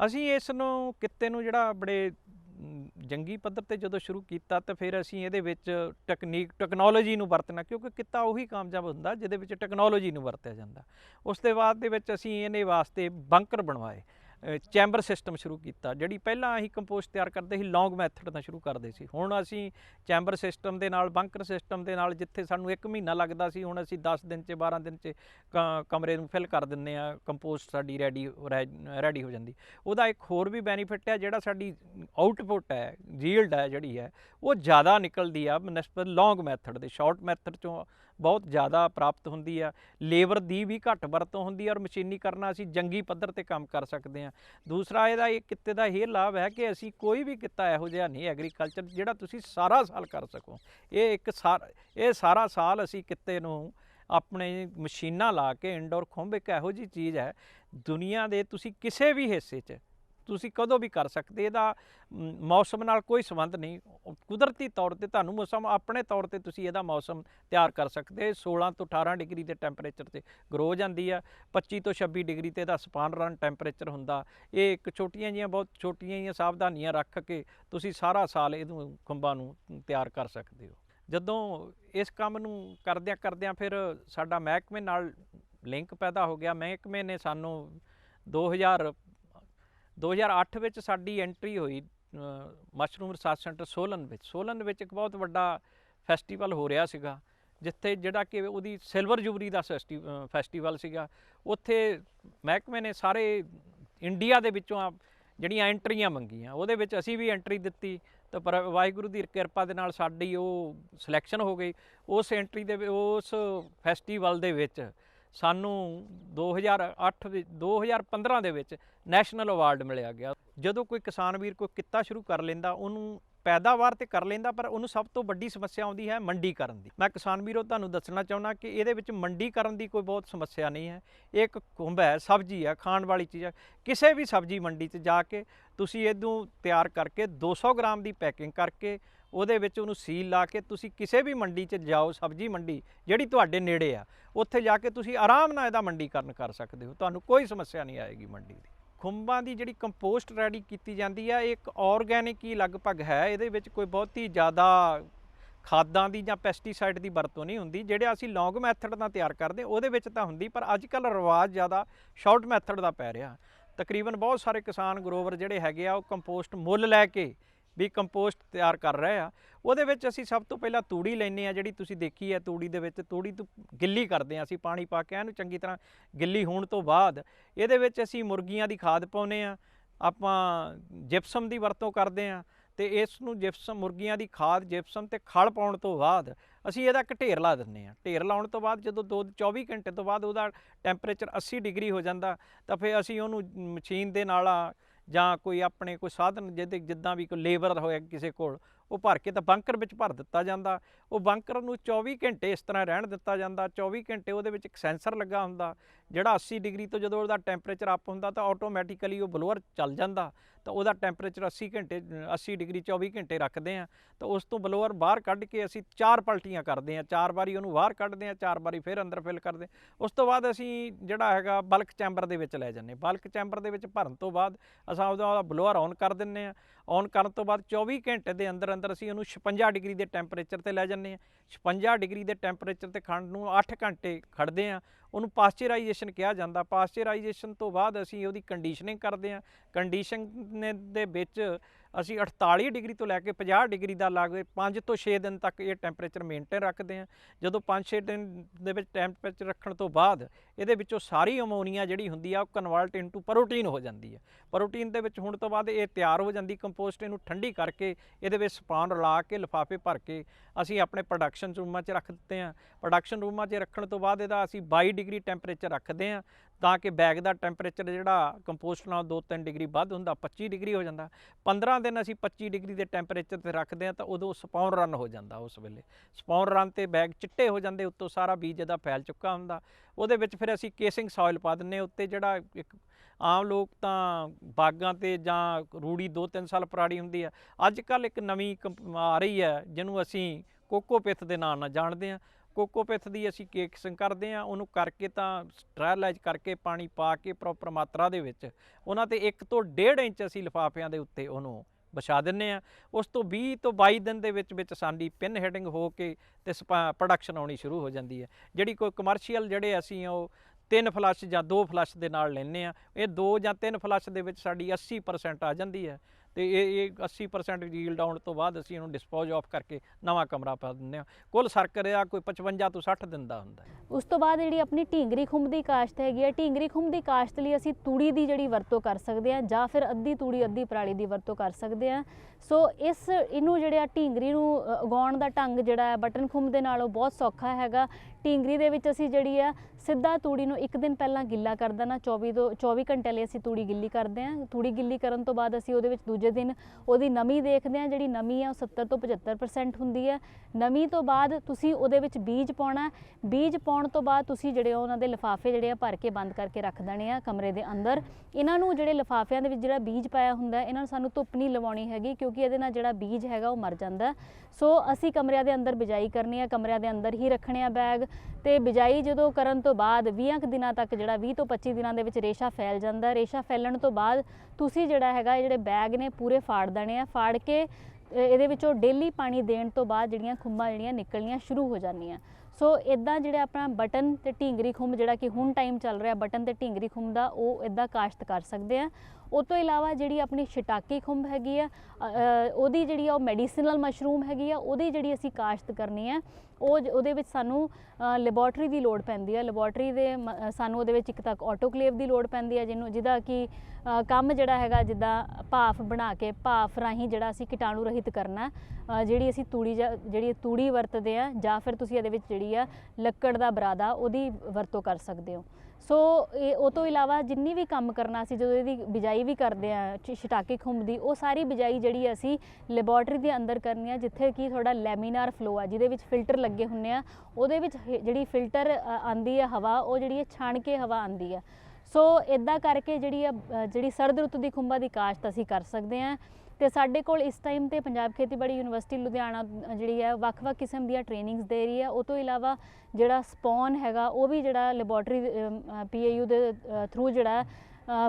ਅਸੀਂ ਇਸ ਨੂੰ ਕਿੱਤੇ ਨੂੰ ਜਿਹੜਾ ਬੜੇ ਜੰਗੀ ਪੱਧਰ ਤੇ ਜਦੋਂ ਸ਼ੁਰੂ ਕੀਤਾ ਤਾਂ ਫਿਰ ਅਸੀਂ ਇਹਦੇ ਵਿੱਚ ਟੈਕਨੀਕ, ਟੈਕਨੋਲੋਜੀ ਨੂੰ ਵਰਤਣਾ, ਕਿਉਂਕਿ ਕਿੱਤਾ ਉਹੀ ਕਾਮਯਾਬ ਹੁੰਦਾ ਜਿਹਦੇ ਵਿੱਚ ਟੈਕਨੋਲੋਜੀ ਨੂੰ ਵਰਤਿਆ ਜਾਂਦਾ। ਉਸ ਦੇ ਬਾਅਦ ਦੇ ਵਿੱਚ ਅਸੀਂ ਇਹਨੇ ਵਾਸਤੇ ਬੰਕਰ ਬਣਵਾਏ। ਚੈਂਬਰ ਸਿਸਟਮ ਸ਼ੁਰੂ ਕੀਤਾ, ਜਿਹੜੀ ਪਹਿਲਾਂ ਅਸੀਂ ਕੰਪੋਸਟ ਤਿਆਰ ਕਰਦੇ ਸੀ, ਲੌਂਗ ਮੈਥਡ ਨਾਲ ਸ਼ੁਰੂ ਕਰਦੇ ਸੀ। ਹੁਣ ਅਸੀਂ ਚੈਂਬਰ ਸਿਸਟਮ ਦੇ ਨਾਲ, ਬੰਕਰ ਸਿਸਟਮ ਦੇ ਨਾਲ, ਜਿੱਥੇ ਸਾਨੂੰ 1 ਮਹੀਨਾ ਲੱਗਦਾ ਸੀ, ਹੁਣ ਅਸੀਂ 10 ਦਿਨ 'ਚ 12 ਦਿਨ 'ਚ ਕ- ਕਮਰੇ ਨੂੰ ਫਿਲ ਕਰ ਦਿੰਨੇ ਆ ਕੰਪੋਸਟ ਸਾਡੀ ਰੈਡੀ ਰੈਡੀ ਹੋ ਜਾਂਦੀ। ਉਹਦਾ ਇੱਕ ਹੋਰ ਵੀ ਬੈਨੀਫਿਟ ਹੈ, ਜਿਹੜਾ ਸਾਡੀ ਆਊਟਪੁੱਟ ਹੈ ਜੀਲਡ ਹੈ ਜਿਹੜੀ ਹੈ, ਉਹ ਜ਼ਿਆਦਾ ਨਿਕਲਦੀ ਆ ਬਨਸਪਤ ਲੌਂਗ ਮੈਥਡ ਦੇ, ਸ਼ਾਰਟ ਮੈਥਡ ਚੋਂ ਬਹੁਤ ਜ਼ਿਆਦਾ ਪ੍ਰਾਪਤ ਹੁੰਦੀ ਆ। ਲੇਬਰ ਦੀ ਵੀ ਘੱਟ ਵਰਤੋਂ ਹੁੰਦੀ ਹੈ ਔਰ ਮਸ਼ੀਨੀਕਰਨ ਅਸੀਂ ਜੰਗੀ ਪੱਧਰ ਤੇ ਕੰਮ ਕਰ ਸਕਦੇ ਹਾਂ ਦੂਸਰਾ ਇਹਦਾ ਇਹ ਕਿੱਤੇ ਦਾ ਇਹ ਲਾਭ ਹੈ ਕਿ ਅਸੀਂ ਕੋਈ ਵੀ ਕਿੱਤਾ ਇਹੋ ਜਿਹਾ ਨਹੀਂ ਐਗਰੀਕਲਚਰ ਜਿਹੜਾ ਤੁਸੀਂ ਸਾਰਾ ਸਾਲ ਕਰ ਸਕੋ। ਇਹ ਇੱਕ ਸਾਰ, ਇਹ ਸਾਰਾ ਸਾਲ ਅਸੀਂ ਕਿੱਤੇ ਨੂੰ ਆਪਣੇ ਮਸ਼ੀਨਾਂ ਲਾ ਕੇ ਇਨਡੋਰ ਖੁੰਭ ਇੱਕ ਇਹੋ ਜੀ ਚੀਜ਼ ਹੈ। ਦੁਨੀਆ ਦੇ ਤੁਸੀਂ ਕਿਸੇ ਵੀ ਹਿੱਸੇ 'ਚ ਤੁਸੀਂ ਕਦੋਂ ਵੀ ਕਰ ਸਕਦੇ, ਇਹਦਾ ਮੌਸਮ ਨਾਲ ਕੋਈ ਸੰਬੰਧ ਨਹੀਂ। ਕੁਦਰਤੀ ਤੌਰ ਤੇ ਤੁਹਾਨੂੰ ਮੌਸਮ, ਆਪਣੇ ਤੌਰ ਤੇ ਤੁਸੀਂ ਇਹਦਾ ਮੌਸਮ ਤਿਆਰ ਕਰ ਸਕਦੇ। 16 ਤੋਂ 18 ਡਿਗਰੀ ਦੇ ਟੈਂਪਰੇਚਰ ਤੇ ਗਰੋ ਜਾਂਦੀ ਆ। 25 ਤੋਂ 26 ਡਿਗਰੀ ਤੇ ਇਹਦਾ ਸਪਾਨ ਰਨ ਟੈਂਪਰੇਚਰ ਹੁੰਦਾ। ਇਹ ਇੱਕ ਛੋਟੀਆਂ ਜੀਆਂ, ਬਹੁਤ ਛੋਟੀਆਂ ਜੀਆਂ ਸਾਵਧਾਨੀਆਂ ਰੱਖ ਕੇ ਤੁਸੀਂ ਸਾਰਾ ਸਾਲ ਇਹਨੂੰ ਖੰਭਾਂ ਨੂੰ ਤਿਆਰ ਕਰ ਸਕਦੇ ਹੋ। ਜਦੋਂ ਇਸ ਕੰਮ ਨੂੰ ਕਰਦਿਆਂ ਕਰਦਿਆਂ ਫਿਰ ਸਾਡਾ ਮਹਿਕਮੇ ਨਾਲ ਲਿੰਕ ਪੈਦਾ ਹੋ ਗਿਆ। ਮਹਿਕਮੇ ਨੇ ਸਾਨੂੰ 2000 2008 ਵਿੱਚ ਸਾਡੀ ਐਂਟਰੀ ਹੋਈ ਮਸ਼ਰੂਮ ਰਿਸਰਚ ਸੈਂਟਰ ਸੋਲਨ ਵਿੱਚ। ਸੋਲਨ ਵਿੱਚ ਇੱਕ ਬਹੁਤ ਵੱਡਾ ਫੈਸਟੀਵਲ ਹੋ ਰਿਹਾ ਸੀਗਾ, ਜਿੱਥੇ ਜਿਹੜਾ ਕਿ ਉਹਦੀ ਸਿਲਵਰ ਜੁਬਲੀ ਦਾ ਫੈਸਟੀਵਲ ਸੀਗਾ। ਉੱਥੇ ਮਹਿਕਮੇ ਨੇ ਸਾਰੇ ਇੰਡੀਆ ਦੇ ਵਿੱਚੋਂ ਜਿਹੜੀਆਂ ਐਂਟਰੀਆਂ ਮੰਗੀਆਂ, ਉਹਦੇ ਵਿੱਚ ਅਸੀਂ ਵੀ ਐਂਟਰੀ ਦਿੱਤੀ। ਤਾਂ ਪਰ ਵਾਹਿਗੁਰੂ ਦੀ ਕਿਰਪਾ ਦੇ ਨਾਲ ਸਾਡੀ ਉਹ ਸਿਲੈਕਸ਼ਨ ਹੋ ਗਈ। ਉਸ ਐਂਟਰੀ ਦੇ ਉਸ ਫੈਸਟੀਵਲ ਦੇ ਵਿੱਚ ਸਾਨੂੰ 2008 ਵਿੱਚ 2015 ਦੇ ਵਿੱਚ ਨੈਸ਼ਨਲ ਅਵਾਰਡ ਮਿਲਿਆ ਗਿਆ। ਜਦੋਂ ਕੋਈ ਕਿਸਾਨ ਵੀਰ ਕੋਈ ਕਿੱਤਾ ਸ਼ੁਰੂ ਕਰ ਲੈਂਦਾ, ਉਹਨੂੰ ਪੈਦਾਵਾਰ ਤੇ ਕਰ ਲੈਂਦਾ, ਪਰ ਉਹਨੂੰ ਸਭ ਤੋਂ ਵੱਡੀ ਸਮੱਸਿਆ ਆਉਂਦੀ ਹੈ ਮੰਡੀਕਰਨ ਦੀ। ਮੈਂ ਕਿਸਾਨ ਵੀਰੋ, ਤੁਹਾਨੂੰ ਦੱਸਣਾ ਚਾਹੁੰਦਾ ਕਿ ਇਹਦੇ ਵਿੱਚ ਮੰਡੀਕਰਨ ਦੀ ਕੋਈ ਬਹੁਤ ਸਮੱਸਿਆ ਨਹੀਂ ਹੈ। ਇਹ ਇੱਕ ਕੁੰਭ ਹੈ, ਸਬਜ਼ੀ ਹੈ, ਖਾਣ ਵਾਲੀ ਚੀਜ਼ ਹੈ। ਕਿਸੇ ਵੀ ਸਬਜ਼ੀ ਮੰਡੀ 'ਚ ਜਾ ਕੇ ਤੁਸੀਂ ਇਹਨੂੰ ਤਿਆਰ ਕਰਕੇ 200 ਗ੍ਰਾਮ ਦੀ ਪੈਕਿੰਗ ਕਰਕੇ ਉਹਦੇ ਵਿੱਚ ਉਹਨੂੰ ਸੀਲ ਲਾ ਕੇ ਤੁਸੀਂ ਕਿਸੇ ਵੀ ਮੰਡੀ 'ਚ ਜਾਓ, ਸਬਜ਼ੀ ਮੰਡੀ, ਜਿਹੜੀ ਤੁਹਾਡੇ ਨੇੜੇ ਆ, ਉੱਥੇ ਜਾ ਕੇ ਤੁਸੀਂ ਆਰਾਮ ਨਾਲ ਇਹਦਾ ਮੰਡੀਕਰਨ ਕਰ ਸਕਦੇ ਹੋ। ਤੁਹਾਨੂੰ ਕੋਈ ਸਮੱਸਿਆ ਨਹੀਂ ਆਏਗੀ ਮੰਡੀ ਦੀ। ਖੁੰਬਾਂ ਦੀ ਜਿਹੜੀ ਕੰਪੋਸਟ ਰੈਡੀ ਕੀਤੀ ਜਾਂਦੀ ਆ, ਇਹ ਇੱਕ ਆਰਗੈਨਿਕ ਹੀ ਲਗਭਗ ਹੈ, ਇਹਦੇ ਵਿੱਚ ਕੋਈ ਬਹੁਤੀ ਜ਼ਿਆਦਾ ਖਾਦਾਂ ਦੀ ਜਾਂ ਪੈਸਟੀਸਾਈਡ ਦੀ ਵਰਤੋਂ ਨਹੀਂ ਹੁੰਦੀ, ਜਿਹੜੇ ਅਸੀਂ ਲੌਂਗ ਮੈਥਡ ਨਾਲ ਤਿਆਰ ਕਰਦੇ, ਉਹਦੇ ਵਿੱਚ ਤਾਂ ਹੁੰਦੀ, ਪਰ ਅੱਜ ਕੱਲ੍ਹ ਰਿਵਾਜ ਜ਼ਿਆਦਾ ਸ਼ਾਰਟ ਮੈਥਡ ਦਾ ਪੈ ਰਿਹਾ। ਤਕਰੀਬਨ ਬਹੁਤ ਸਾਰੇ ਕਿਸਾਨ ਗਰੋਵਰ ਜਿਹੜੇ ਹੈਗੇ ਆ, ਉਹ ਕੰਪੋਸਟ ਮੁੱਲ ਲੈ ਕੇ ਵੀ ਕੰਪੋਸਟ ਤਿਆਰ ਕਰ ਰਹੇ ਆ, ਉਹਦੇ ਵਿੱਚ ਅਸੀਂ ਸਭ ਤੋਂ ਪਹਿਲਾਂ ਤੂੜੀ ਲੈਨੇ ਆ, ਜਿਹੜੀ ਤੁਸੀਂ ਦੇਖੀ ਹੈ ਤੂੜੀ ਦੇ ਵਿੱਚ, ਤੂੜੀ ਤੋਂ ਗਿੱਲੀ ਕਰਦੇ ਆ ਅਸੀਂ ਪਾਣੀ ਪਾ ਕੇ, ਇਹਨੂੰ ਚੰਗੀ ਤਰ੍ਹਾਂ ਗਿੱਲੀ ਹੋਣ ਤੋਂ ਬਾਅਦ ਇਹਦੇ ਵਿੱਚ ਅਸੀਂ ਮੁਰਗੀਆਂ ਦੀ ਖਾਦ ਪਾਉਨੇ ਆ, ਆਪਾਂ ਜਿਪਸਮ ਦੀ ਵਰਤੋਂ ਕਰਦੇ ਆ, ਤੇ ਇਸ ਨੂੰ ਜਿਪਸਮ, ਮੁਰਗੀਆਂ ਦੀ ਖਾਦ, ਜਿਪਸਮ ਤੇ ਖਲ ਪਾਉਣ ਤੋਂ ਬਾਅਦ ਅਸੀਂ ਇਹਦਾ ਇੱਕ ਢੇਰ ਲਾ ਦਿੰਨੇ ਆ, ਢੇਰ ਲਾਉਣ ਤੋਂ ਬਾਅਦ ਜਦੋਂ ਦੋ 24 ਘੰਟੇ ਤੋਂ ਬਾਅਦ ਉਹਦਾ ਟੈਂਪਰੇਚਰ 80 ਡਿਗਰੀ ਹੋ ਜਾਂਦਾ, ਤਾਂ ਫਿਰ ਅਸੀਂ ਉਹਨੂੰ ਮਸ਼ੀਨ ਦੇ ਨਾਲ ਜਾਂ ਕੋਈ ਆਪਣੇ ਕੋਈ ਸਾਧਨ ਜਿਹਦੇ ਜਿੱਦਾਂ ਵੀ ਕੋਈ ਲੇਬਰ ਹੋਇਆ ਕਿਸੇ ਕੋਲ, ਉਹ ਭਰ ਕੇ ਤਾਂ ਬੰਕਰ ਵਿੱਚ ਭਰ ਦਿੱਤਾ ਜਾਂਦਾ। ਉਹ ਬੰਕਰ ਨੂੰ 24 ਘੰਟੇ ਇਸ ਤਰ੍ਹਾਂ ਰਹਿਣ ਦਿੱਤਾ ਜਾਂਦਾ। 24 ਘੰਟੇ ਉਹਦੇ ਵਿੱਚ ਇੱਕ ਸੈਂਸਰ ਲੱਗਾ ਹੁੰਦਾ, ਜਿਹੜਾ 80 ਡਿਗਰੀ ਤੋਂ ਜਦੋਂ ਉਹਦਾ ਟੈਂਪਰੇਚਰ ਅਪ ਹੁੰਦਾ ਤਾਂ ਆਟੋਮੈਟਿਕਲੀ ਉਹ ਬਲੋਅਰ ਚੱਲ ਜਾਂਦਾ। ਤਾਂ ਉਹਦਾ ਟੈਂਪਰੇਚਰ 80 ਘੰਟੇ 80 ਡਿਗਰੀ 24 ਘੰਟੇ ਰੱਖਦੇ ਆ ਤਾਂ ਉਸ ਤੋਂ ਬਲੋਅਰ ਬਾਹਰ ਕੱਢ ਕੇ ਅਸੀਂ ਚਾਰ ਪਲਟੀਆਂ ਕਰਦੇ ਆ ਚਾਰ ਵਾਰੀ ਉਹਨੂੰ ਬਾਹਰ ਕੱਢਦੇ ਆ ਚਾਰ ਵਾਰੀ ਫਿਰ ਅੰਦਰ ਫਿਲ ਕਰਦੇ ਉਸ ਤੋਂ ਬਾਅਦ ਅਸੀਂ ਜਿਹੜਾ ਹੈਗਾ ਬਲਕ ਚੈਂਬਰ ਦੇ ਵਿੱਚ ਲੈ ਜਾਂਦੇ ਬਲਕ ਚੈਂਬਰ ਦੇ ਵਿੱਚ ਭਰਨ ਤੋਂ ਬਾਅਦ ਅਸਾਂ ਉਹਦਾ ਬਲੋਅਰ ਔਨ ਕਰ ਦਿੰਨੇ ਆ ਔਨ ਕਰਨ ਤੋਂ ਬਾਅਦ 24 ਘੰਟੇ ਦੇ ਅੰਦਰ ਅੰਦਰ ਅਸੀਂ ਉਹਨੂੰ 56 ਡਿਗਰੀ ਦੇ ਟੈਂਪਰੇਚਰ ਤੇ ਲੈ ਜਾਂਦੇ ਆ 56 ਡਿਗਰੀ ਦੇ ਟੈਂਪਰੇਚਰ ਤੇ ਖੰਡ ਨੂੰ 8 ਘੰਟੇ ਖੜਦੇ ਆ ਉਹਨੂੰ ਪਾਸਚਰਾਈਜੇਸ਼ਨ ਕਿਹਾ ਜਾਂਦਾ। ਪਾਸਚਰਾਈਜੇਸ਼ਨ ਤੋਂ ਬਾਅਦ ਅਸੀਂ ਉਹਦੀ ਕੰਡੀਸ਼ਨਿੰਗ ਕਰਦੇ ਹਾਂ। ਕੰਡੀਸ਼ਨ ਦੇ ਵਿੱਚ ਅਸੀਂ 48 ਡਿਗਰੀ ਤੋਂ ਲੈ ਕੇ 50 ਡਿਗਰੀ ਦਾ ਲਾਗੇ 5 ਤੋਂ 6 ਦਿਨ ਤੱਕ ਇਹ ਟੈਂਪਰੇਚਰ ਮੇਨਟੇਨ ਰੱਖਦੇ ਆ ਜਦੋਂ 5-6 ਦਿਨ ਦੇ ਵਿੱਚ ਟੈਂਪਰੇਚਰ ਰੱਖਣ ਤੋਂ ਬਾਅਦ ਇਹਦੇ ਵਿੱਚੋਂ ਸਾਰੀ ਅਮੋਨੀਆ ਜਿਹੜੀ ਹੁੰਦੀ ਆ, ਉਹ ਕਨਵਰਟ ਇਨਟੂ ਪ੍ਰੋਟੀਨ ਹੋ ਜਾਂਦੀ ਹੈ ਪ੍ਰੋਟੀਨ ਦੇ ਵਿੱਚ ਹੋਣ ਤੋਂ ਬਾਅਦ ਇਹ ਤਿਆਰ ਹੋ ਜਾਂਦੀ ਕੰਪੋਸਟ ਇਹਨੂੰ ਠੰਡੀ ਕਰਕੇ ਇਹਦੇ ਵਿੱਚ ਸਪਾਨ ਰਲਾ ਕੇ, ਲਿਫਾਫੇ ਭਰ ਕੇ ਅਸੀਂ ਆਪਣੇ ਪ੍ਰੋਡਕਸ਼ਨ ਰੂਮਾਂ 'ਚ ਰੱਖ ਦਿੱਤੇ ਆ ਪ੍ਰੋਡਕਸ਼ਨ ਰੂਮਾਂ 'ਚ ਰੱਖਣ ਤੋਂ ਬਾਅਦ ਇਹਦਾ ਅਸੀਂ 22 ਡਿਗਰੀ ਟੈਂਪਰੇਚਰ ਰੱਖਦੇ ਆ ਤਾਂ ਕਿ ਬੈਗ ਦਾ ਟੈਂਪਰੇਚਰ ਜਿਹੜਾ ਕੰਪੋਸਟ ਨਾਲ 2-3 ਡਿਗਰੀ ਵੱਧ ਹੁੰਦਾ 25 ਡਿਗਰੀ ਹੋ ਜਾਂਦਾ। 15 ਦਿਨ ਅਸੀਂ 25 ਡਿਗਰੀ ਦੇ ਟੈਂਪਰੇਚਰ ਤੇ ਰੱਖਦੇ ਆ ਤਾਂ ਉਦੋਂ ਸਪਾਉਨ ਰਨ ਹੋ ਜਾਂਦਾ ਉਸ ਵੇਲੇ। ਸਪਾਉਨ ਰਨ ਤੇ ਬੈਗ ਚਿੱਟੇ ਹੋ ਜਾਂਦੇ, ਉੱਤੋਂ ਸਾਰਾ ਬੀਜ ਇਹਦਾ ਫੈਲ ਚੁੱਕਾ ਹੁੰਦਾ। ਉਹਦੇ ਵਿੱਚ ਫਿਰ ਅਸੀਂ ਕੇਸਿੰਗ ਸੋਇਲ ਪਾ ਦਿੰਨੇ ਉੱਤੇ ਜਿਹੜਾ ਇੱਕ ਆਮ ਲੋਕ ਤਾਂ ਬਾਗਾਂ ਤੇ ਜਾਂ ਰੂੜੀ 2-3 ਸਾਲ ਪੁਰਾਣੀ ਹੁੰਦੀ ਆ। ਅੱਜ ਕੱਲ ਇੱਕ ਨਵੀਂ ਕੰਪ- ਆ ਰਹੀ ਹੈ, ਜਿਹਨੂੰ ਅਸੀਂ ਕੋਕੋਪਿਥ ਦੇ ਨਾਂ ਨਾਲ ਜਾਣਦੇ ਆ ਕੋਕੋਪਿਥ ਦੀ ਅਸੀਂ ਕੇਕਸਿੰਗ ਕਰਦੇ ਆ ਉਹਨੂੰ ਕਰਕੇ ਤਾਂ ਸਟਰਲਾਈਜ਼ ਕਰਕੇ ਪਾਣੀ ਪਾ ਕੇ ਪ੍ਰੋਪਰ ਮਾਤਰਾ ਦੇ ਵਿੱਚ ਉਹਨਾਂ ਤੇ 1 ਤੋਂ 1.5 ਇੰਚ ਅਸੀਂ ਲਿਫਾਫਿਆਂ ਦੇ ਉੱਤੇ ਉਹਨੂੰ ਵਿਛਾ ਦਿੰਨੇ ਆ ਉਸ ਤੋਂ 20 ਤੋਂ 22 ਦਿਨ ਦੇ ਵਿੱਚ ਵਿੱਚ ਸਾਡੀ ਪਿੰਨ ਹੈਡਿੰਗ ਹੋ ਕੇ ਤੇ ਪ੍ਰੋਡਕਸ਼ਨ ਆਉਣੀ ਸ਼ੁਰੂ ਹੋ ਜਾਂਦੀ ਹੈ। ਜਿਹੜੀ ਕੋਈ ਕਮਰਸ਼ੀਅਲ ਜਿਹੜੇ ਅਸੀਂ ਉਹ ਤਿੰਨ ਫਲੱਸ਼ ਜਾਂ ਦੋ ਫਲੱਸ਼ ਦੇ ਨਾਲ ਲੈਨੇ ਆ ਇਹ ਦੋ ਜਾਂ ਤਿੰਨ ਫਲੱਸ਼ ਦੇ ਵਿੱਚ ਸਾਡੀ 80% ਆ ਜਾਂਦੀ ਹੈ। ਤੇ ਇਹ ਇਹ 80% ਯੀਲਡ ਆਉਣ ਤੋਂ ਬਾਅਦ ਅਸੀਂ ਇਹਨੂੰ ਡਿਸਪੋਜ਼ ਆਫ ਕਰਕੇ ਨਵਾਂ ਕਮਰਾ ਪਾ ਦਿੰਦੇ ਹਾਂ। ਕੁੱਲ ਸਰਕ ਰਿਹਾ ਕੋਈ 55 ਤੋਂ 60 ਦਿਨ ਦਾ ਹੁੰਦਾ ਉਸ ਤੋਂ ਬਾਅਦ ਜਿਹੜੀ ਆਪਣੀ ਢੀਂਗਰੀ ਖੁੰਭ ਦੀ ਕਾਸ਼ਤ ਹੈਗੀ ਆ ਢੀਂਗਰੀ ਖੁੰਭ ਦੀ ਕਾਸ਼ਤ ਲਈ ਅਸੀਂ ਤੂੜੀ ਦੀ ਜਿਹੜੀ ਵਰਤੋਂ ਕਰ ਸਕਦੇ ਹਾਂ ਜਾਂ ਫਿਰ ਅੱਧੀ ਤੂੜੀ, ਅੱਧੀ ਪਰਾਲੀ ਦੀ ਵਰਤੋਂ ਕਰ ਸਕਦੇ ਹਾਂ। ਸੋ ਇਸ, ਇਹਨੂੰ ਜਿਹੜੇ ਆ ਢੀਂਗਰੀ ਨੂੰ ਉਗਾਉਣ ਦਾ ਢੰਗ ਜਿਹੜਾ ਹੈ ਬਟਨ ਖੁੰਭ ਦੇ ਨਾਲੋਂ ਬਹੁਤ ਸੌਖਾ ਹੈਗਾ। ਢੀਂਗਰੀ ਦੇ ਵਿੱਚ ਅਸੀਂ ਜਿਹੜੀ ਆ, ਸਿੱਧਾ ਤੂੜੀ ਨੂੰ ਇੱਕ ਦਿਨ ਪਹਿਲਾਂ ਗਿੱਲਾ ਕਰ ਦੇਣਾ 24 ਤੋਂ 24 ਘੰਟੇ ਲਈ ਅਸੀਂ ਤੂੜੀ ਗਿੱਲੀ ਕਰਦੇ ਹਾਂ। ਤੂੜੀ ਗਿੱਲੀ ਕਰਨ ਤੋਂ ਬਾਅਦ ਅਸੀਂ ਉਹਦੇ ਵਿੱਚ ਦੂਜੇ ਦਿਨ ਉਹਦੀ ਨਮੀ ਦੇਖਦੇ ਹਾਂ, ਜਿਹੜੀ ਨਮੀ ਆ ਉਹ 70 ਤੋਂ 75% ਹੁੰਦੀ ਹੈ। ਨਮੀ ਤੋਂ ਬਾਅਦ ਤੁਸੀਂ ਉਹਦੇ ਵਿੱਚ ਬੀਜ ਪਾਉਣਾ, ਬੀਜ ਪਾਉਣ ਤੋਂ ਬਾਅਦ ਤੁਸੀਂ ਜਿਹੜੇ ਉਹਨਾਂ ਦੇ ਲਿਫਾਫੇ ਜਿਹੜੇ ਆ ਭਰ ਕੇ ਬੰਦ ਕਰਕੇ ਰੱਖ ਦੇਣੇ ਆ ਕਮਰੇ ਦੇ ਅੰਦਰ। ਇਹਨਾਂ ਨੂੰ ਜਿਹੜੇ ਲਿਫਾਫਿਆਂ ਦੇ ਵਿੱਚ ਜਿਹੜਾ ਬੀਜ ਪਾਇਆ ਹੁੰਦਾ, ਇਹਨਾਂ ਨੂੰ ਸਾਨੂੰ ਧੁੱਪ ਨਹੀਂ ਲਵਾਉਣੀ ਹੈਗੀ, ਕਿਉਂਕਿ ਇਹਦੇ ਨਾਲ ਜਿਹੜਾ ਬੀਜ ਹੈਗਾ ਉਹ ਮਰ ਜਾਂਦਾ। ਸੋ ਅਸੀਂ ਕਮਰਿਆਂ ਦੇ ਅੰਦਰ ਬਿਜਾਈ ਕਰਨੀ ਆ, ਕਮਰਿਆਂ ਦੇ ਅੰਦਰ ਹੀ ਰੱਖਣੇ ਆ ਬੈਗ ਤੇ ਬਿਜਾਈ ਜਦੋਂ ਕਰਨ ਤੋਂ ਬਾਅਦ 20 ਕੁ ਦਿਨਾਂ ਤੱਕ ਜਿਹੜਾ 20 ਤੋਂ 25 ਦਿਨਾਂ ਦੇ ਵਿੱਚ ਰੇਸ਼ਾ ਫੈਲ ਜਾਂਦਾ ਰੇਸ਼ਾ ਫੈਲਣ ਤੋਂ ਬਾਅਦ ਤੁਸੀਂ ਜਿਹੜਾ ਹੈਗਾ ਜਿਹੜੇ ਬੈਗ ਨੇ ਪੂਰੇ ਫਾੜ ਦੇਣੇ ਆ। ਫਾੜ ਕੇ ਇਹਦੇ ਵਿੱਚੋਂ ਡੇਲੀ ਪਾਣੀ ਦੇਣ ਤੋਂ ਬਾਅਦ ਜਿਹੜੀਆਂ ਖੁੰਬਾਂ ਜਿਹੜੀਆਂ ਨਿਕਲਣੀਆਂ ਸ਼ੁਰੂ ਹੋ ਜਾਂਦੀਆਂ। ਸੋ ਇਦਾਂ ਜਿਹੜਾ ਆਪਣਾ ਬਟਨ ਤੇ ਢੀਂਗਰੀ ਖੁੰਬ ਜਿਹੜਾ ਕਿ ਹੁਣ ਟਾਈਮ ਚੱਲ ਰਿਹਾ, ਬਟਨ ਤੇ ਢੀਂਗਰੀ ਖੁੰਬ ਦਾ, ਉਹ ਇਦਾਂ ਕਾਸ਼ਤ ਕਰ ਸਕਦੇ ਆ। ਉਹ ਤੋਂ ਇਲਾਵਾ ਜਿਹੜੀ ਆਪਣੀ ਸ਼ਿਟਾਕੀ ਖੁੰਬ ਹੈਗੀ ਆ ਉਹਦੀ ਜਿਹੜੀ ਆ ਉਹ ਮੈਡੀਸਨਲ ਮਸ਼ਰੂਮ ਹੈਗੀ ਆ, ਉਹਦੀ ਜਿਹੜੀ ਅਸੀਂ ਕਾਸ਼ਤ ਕਰਨੀ ਹੈ ਉਹ ਜ- ਉਹਦੇ ਵਿੱਚ ਸਾਨੂੰ ਲੈਬੋਰਟਰੀ ਦੀ ਲੋੜ ਪੈਂਦੀ ਆ। ਲੈਬੋਰਟਰੀ ਦੇ ਮ- ਸਾਨੂੰ ਉਹਦੇ ਵਿੱਚ ਇੱਕ ਤੱਕ ਆਟੋਕਲੇਵ ਦੀ ਲੋੜ ਪੈਂਦੀ ਆ, ਜਿਹਨੂੰ, ਜਿਹਦਾ ਕਿ ਕੰਮ ਜਿਹੜਾ ਹੈਗਾ, ਜਿੱਦਾਂ ਭਾਫ ਬਣਾ ਕੇ, ਭਾਫ ਰਾਹੀਂ ਜਿਹੜਾ ਅਸੀਂ ਕੀਟਾਣੂ ਰਹਿਤ ਕਰਨਾ ਜਿਹੜੀ ਅਸੀਂ ਤੂੜੀ ਜਾਂ- ਜਿਹੜੀ ਤੂੜੀ ਵਰਤਦੇ ਆ, ਜਾਂ ਫਿਰ ਤੁਸੀਂ ਇਹਦੇ ਵਿੱਚ ਜਿਹੜੀ ਆ ਲੱਕੜ ਦਾ ਬਰਾਦਾ, ਉਹਦੀ ਵਰਤੋਂ ਕਰ ਸਕਦੇ ਹੋ। ਸੋ ਇਹ ਉਹ ਤੋਂ ਇਲਾਵਾ ਜਿੰਨੀ ਵੀ ਕੰਮ ਕਰਨਾ ਸੀ, ਜਦੋਂ ਇਹਦੀ ਬਿਜਾਈ ਵੀ ਕਰਦੇ ਆ ਛਟਾਕੇ ਖੁੰਬ ਦੀ ਉਹ ਸਾਰੀ ਬਿਜਾਈ ਜਿਹੜੀ ਅਸੀਂ ਲੈਬੋਰਟਰੀ ਦੇ ਅੰਦਰ ਕਰਨੀ ਆ, ਜਿੱਥੇ ਕਿ ਥੋੜਾ ਲੈਮੀਨਾਰ ਫਲੋ ਆ, ਜਿਹਦੇ ਵਿੱਚ ਫਿਲਟਰ ਲੱਗੇ ਹੁੰਨੇ ਆ, ਉਹਦੇ ਵਿੱਚ ਜਿਹੜੀ ਫਿਲਟਰ ਆਂਦੀ ਹੈ ਹਵਾ, ਉਹ ਜਿਹੜੀ ਹੈ ਛਾਣ ਕੇ ਹਵਾ ਆਂਦੀ ਹੈ ਸੋ ਇਦਾਂ ਕਰਕੇ ਜਿਹੜੀ ਆ ਜਿਹੜੀ ਸਰਦ ਰੁੱਤ ਦੀ ਖੁੰਬਾਂ ਦੀ ਕਾਸ਼ਤ ਅਸੀਂ ਕਰ ਸਕਦੇ ਹਾਂ ਤੇ ਸਾਡੇ ਕੋਲ ਇਸ ਟਾਈਮ ਤੇ ਪੰਜਾਬ ਖੇਤੀਬਾੜੀ ਯੂਨੀਵਰਸਿਟੀ ਲੁਧਿਆਣਾ ਜਿਹੜੀ ਹੈ ਵੱਖ-ਵੱਖ ਕਿਸਮ ਦੀਆਂ ਟ੍ਰੇਨਿੰਗਸ ਦੇ ਰਹੀ ਹੈ। ਉਹ ਤੋਂ ਇਲਾਵਾ ਜਿਹੜਾ ਸਪੌਨ ਹੈਗਾ ਉਹ ਵੀ ਜਿਹੜਾ ਲੈਬੋਰਟਰੀ ਪੀਏਯੂ ਦੇ ਥਰੂ ਜਿਹੜਾ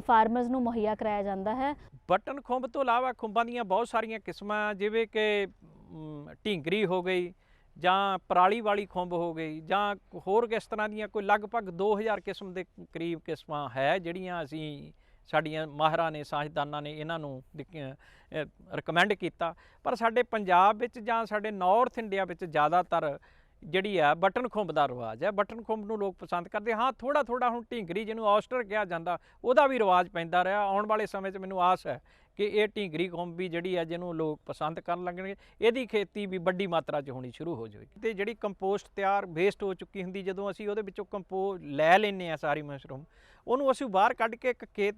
ਫਾਰਮਰਸ ਨੂੰ ਮੁਹੱਈਆ ਕਰਾਇਆ ਜਾਂਦਾ ਹੈ। ਬਟਨ ਖੁੰਭ ਤੋਂ ਇਲਾਵਾ ਖੁੰਬਾਂ ਦੀਆਂ ਬਹੁਤ ਸਾਰੀਆਂ ਕਿਸਮਾਂ ਜਿਵੇਂ ਕਿ ਮ, ਢੀਂਗਰੀ ਹੋ ਗਈ ਜਾਂ ਪਰਾਲੀ ਵਾਲੀ ਖੁੰਬ ਹੋ ਗਈ ਜਾਂ ਹੋਰ ਕਿਸ ਤਰ੍ਹਾਂ ਦੀਆਂ ਕੋਈ ਲਗਭਗ 2000 ਕਿਸਮ ਦੇ ਕਰੀਬ ਕਿਸਮਾਂ ਹੈ ਜਿਹੜੀਆਂ ਅਸੀਂ ਸਾਡੀਆਂ ਮਾਹਰਾਂ ਨੇ, ਸਾਇੰਸਦਾਨਾਂ ਨੇ ਇਹਨਾਂ ਨੂੰ ਰეკਮੈਂਡ ਕੀਤਾ। ਪਰ ਸਾਡੇ ਪੰਜਾਬ ਵਿੱਚ ਜਾਂ ਸਾਡੇ ਨਾਰਥ ਇੰਡੀਆ ਵਿੱਚ ਜ਼ਿਆਦਾਤਰ ਜਿਹੜੀ ਹੈ ਬਟਨ ਖੁੰਬ ਦਾ ਰਿਵਾਜ ਹੈ। ਬਟਨ ਖੁੰਬ ਨੂੰ ਲੋਕ ਪਸੰਦ ਕਰਦੇ ਹਾਂ ਥੋੜਾ ਥੋੜਾ ਹੁਣ ਢੀਂਗਰੀ ਜਿਹਨੂੰ ਆਸਟਰ ਕਿਹਾ ਜਾਂਦਾ, ਉਹਦਾ ਵੀ ਰਿਵਾਜ ਪੈਂਦਾ ਰਿਹਾ। ਆਉਣ ਵਾਲੇ ਸਮੇਂ 'ਚ ਮੈਨੂੰ ਆਸ ਹੈ ਕਿ ਇਹ ਢੀਂਗਰੀ ਕੌਮ ਵੀ ਜਿਹੜੀ ਹੈ ਜਿਹਨੂੰ ਲੋਕ ਪਸੰਦ ਕਰਨ ਲੱਗਣਗੇ, ਇਹਦੀ ਖੇਤੀ ਵੀ ਵੱਡੀ ਮਾਤਰਾ 'ਚ ਹੋਣੀ ਸ਼ੁਰੂ ਹੋ ਜਾਵੇਗੀ। ਤੇ ਜਿਹੜੀ ਕੰਪੋਸਟ ਤਿਆਰ ਵੇਸਟ ਹੋ ਚੁੱਕੀ ਹੁੰਦੀ, ਜਦੋਂ ਅਸੀਂ ਉਹਦੇ ਵਿੱਚੋਂ ਕੰਪੋ ਲੈ ਲੈਂਦੇ ਆ ਸਾਰੀ ਮਸ਼ਰੂਮ ਉਹਨੂੰ ਅਸੀਂ ਬਾਹਰ ਕੱਢ ਕੇ ਇੱਕ ਖੇਤ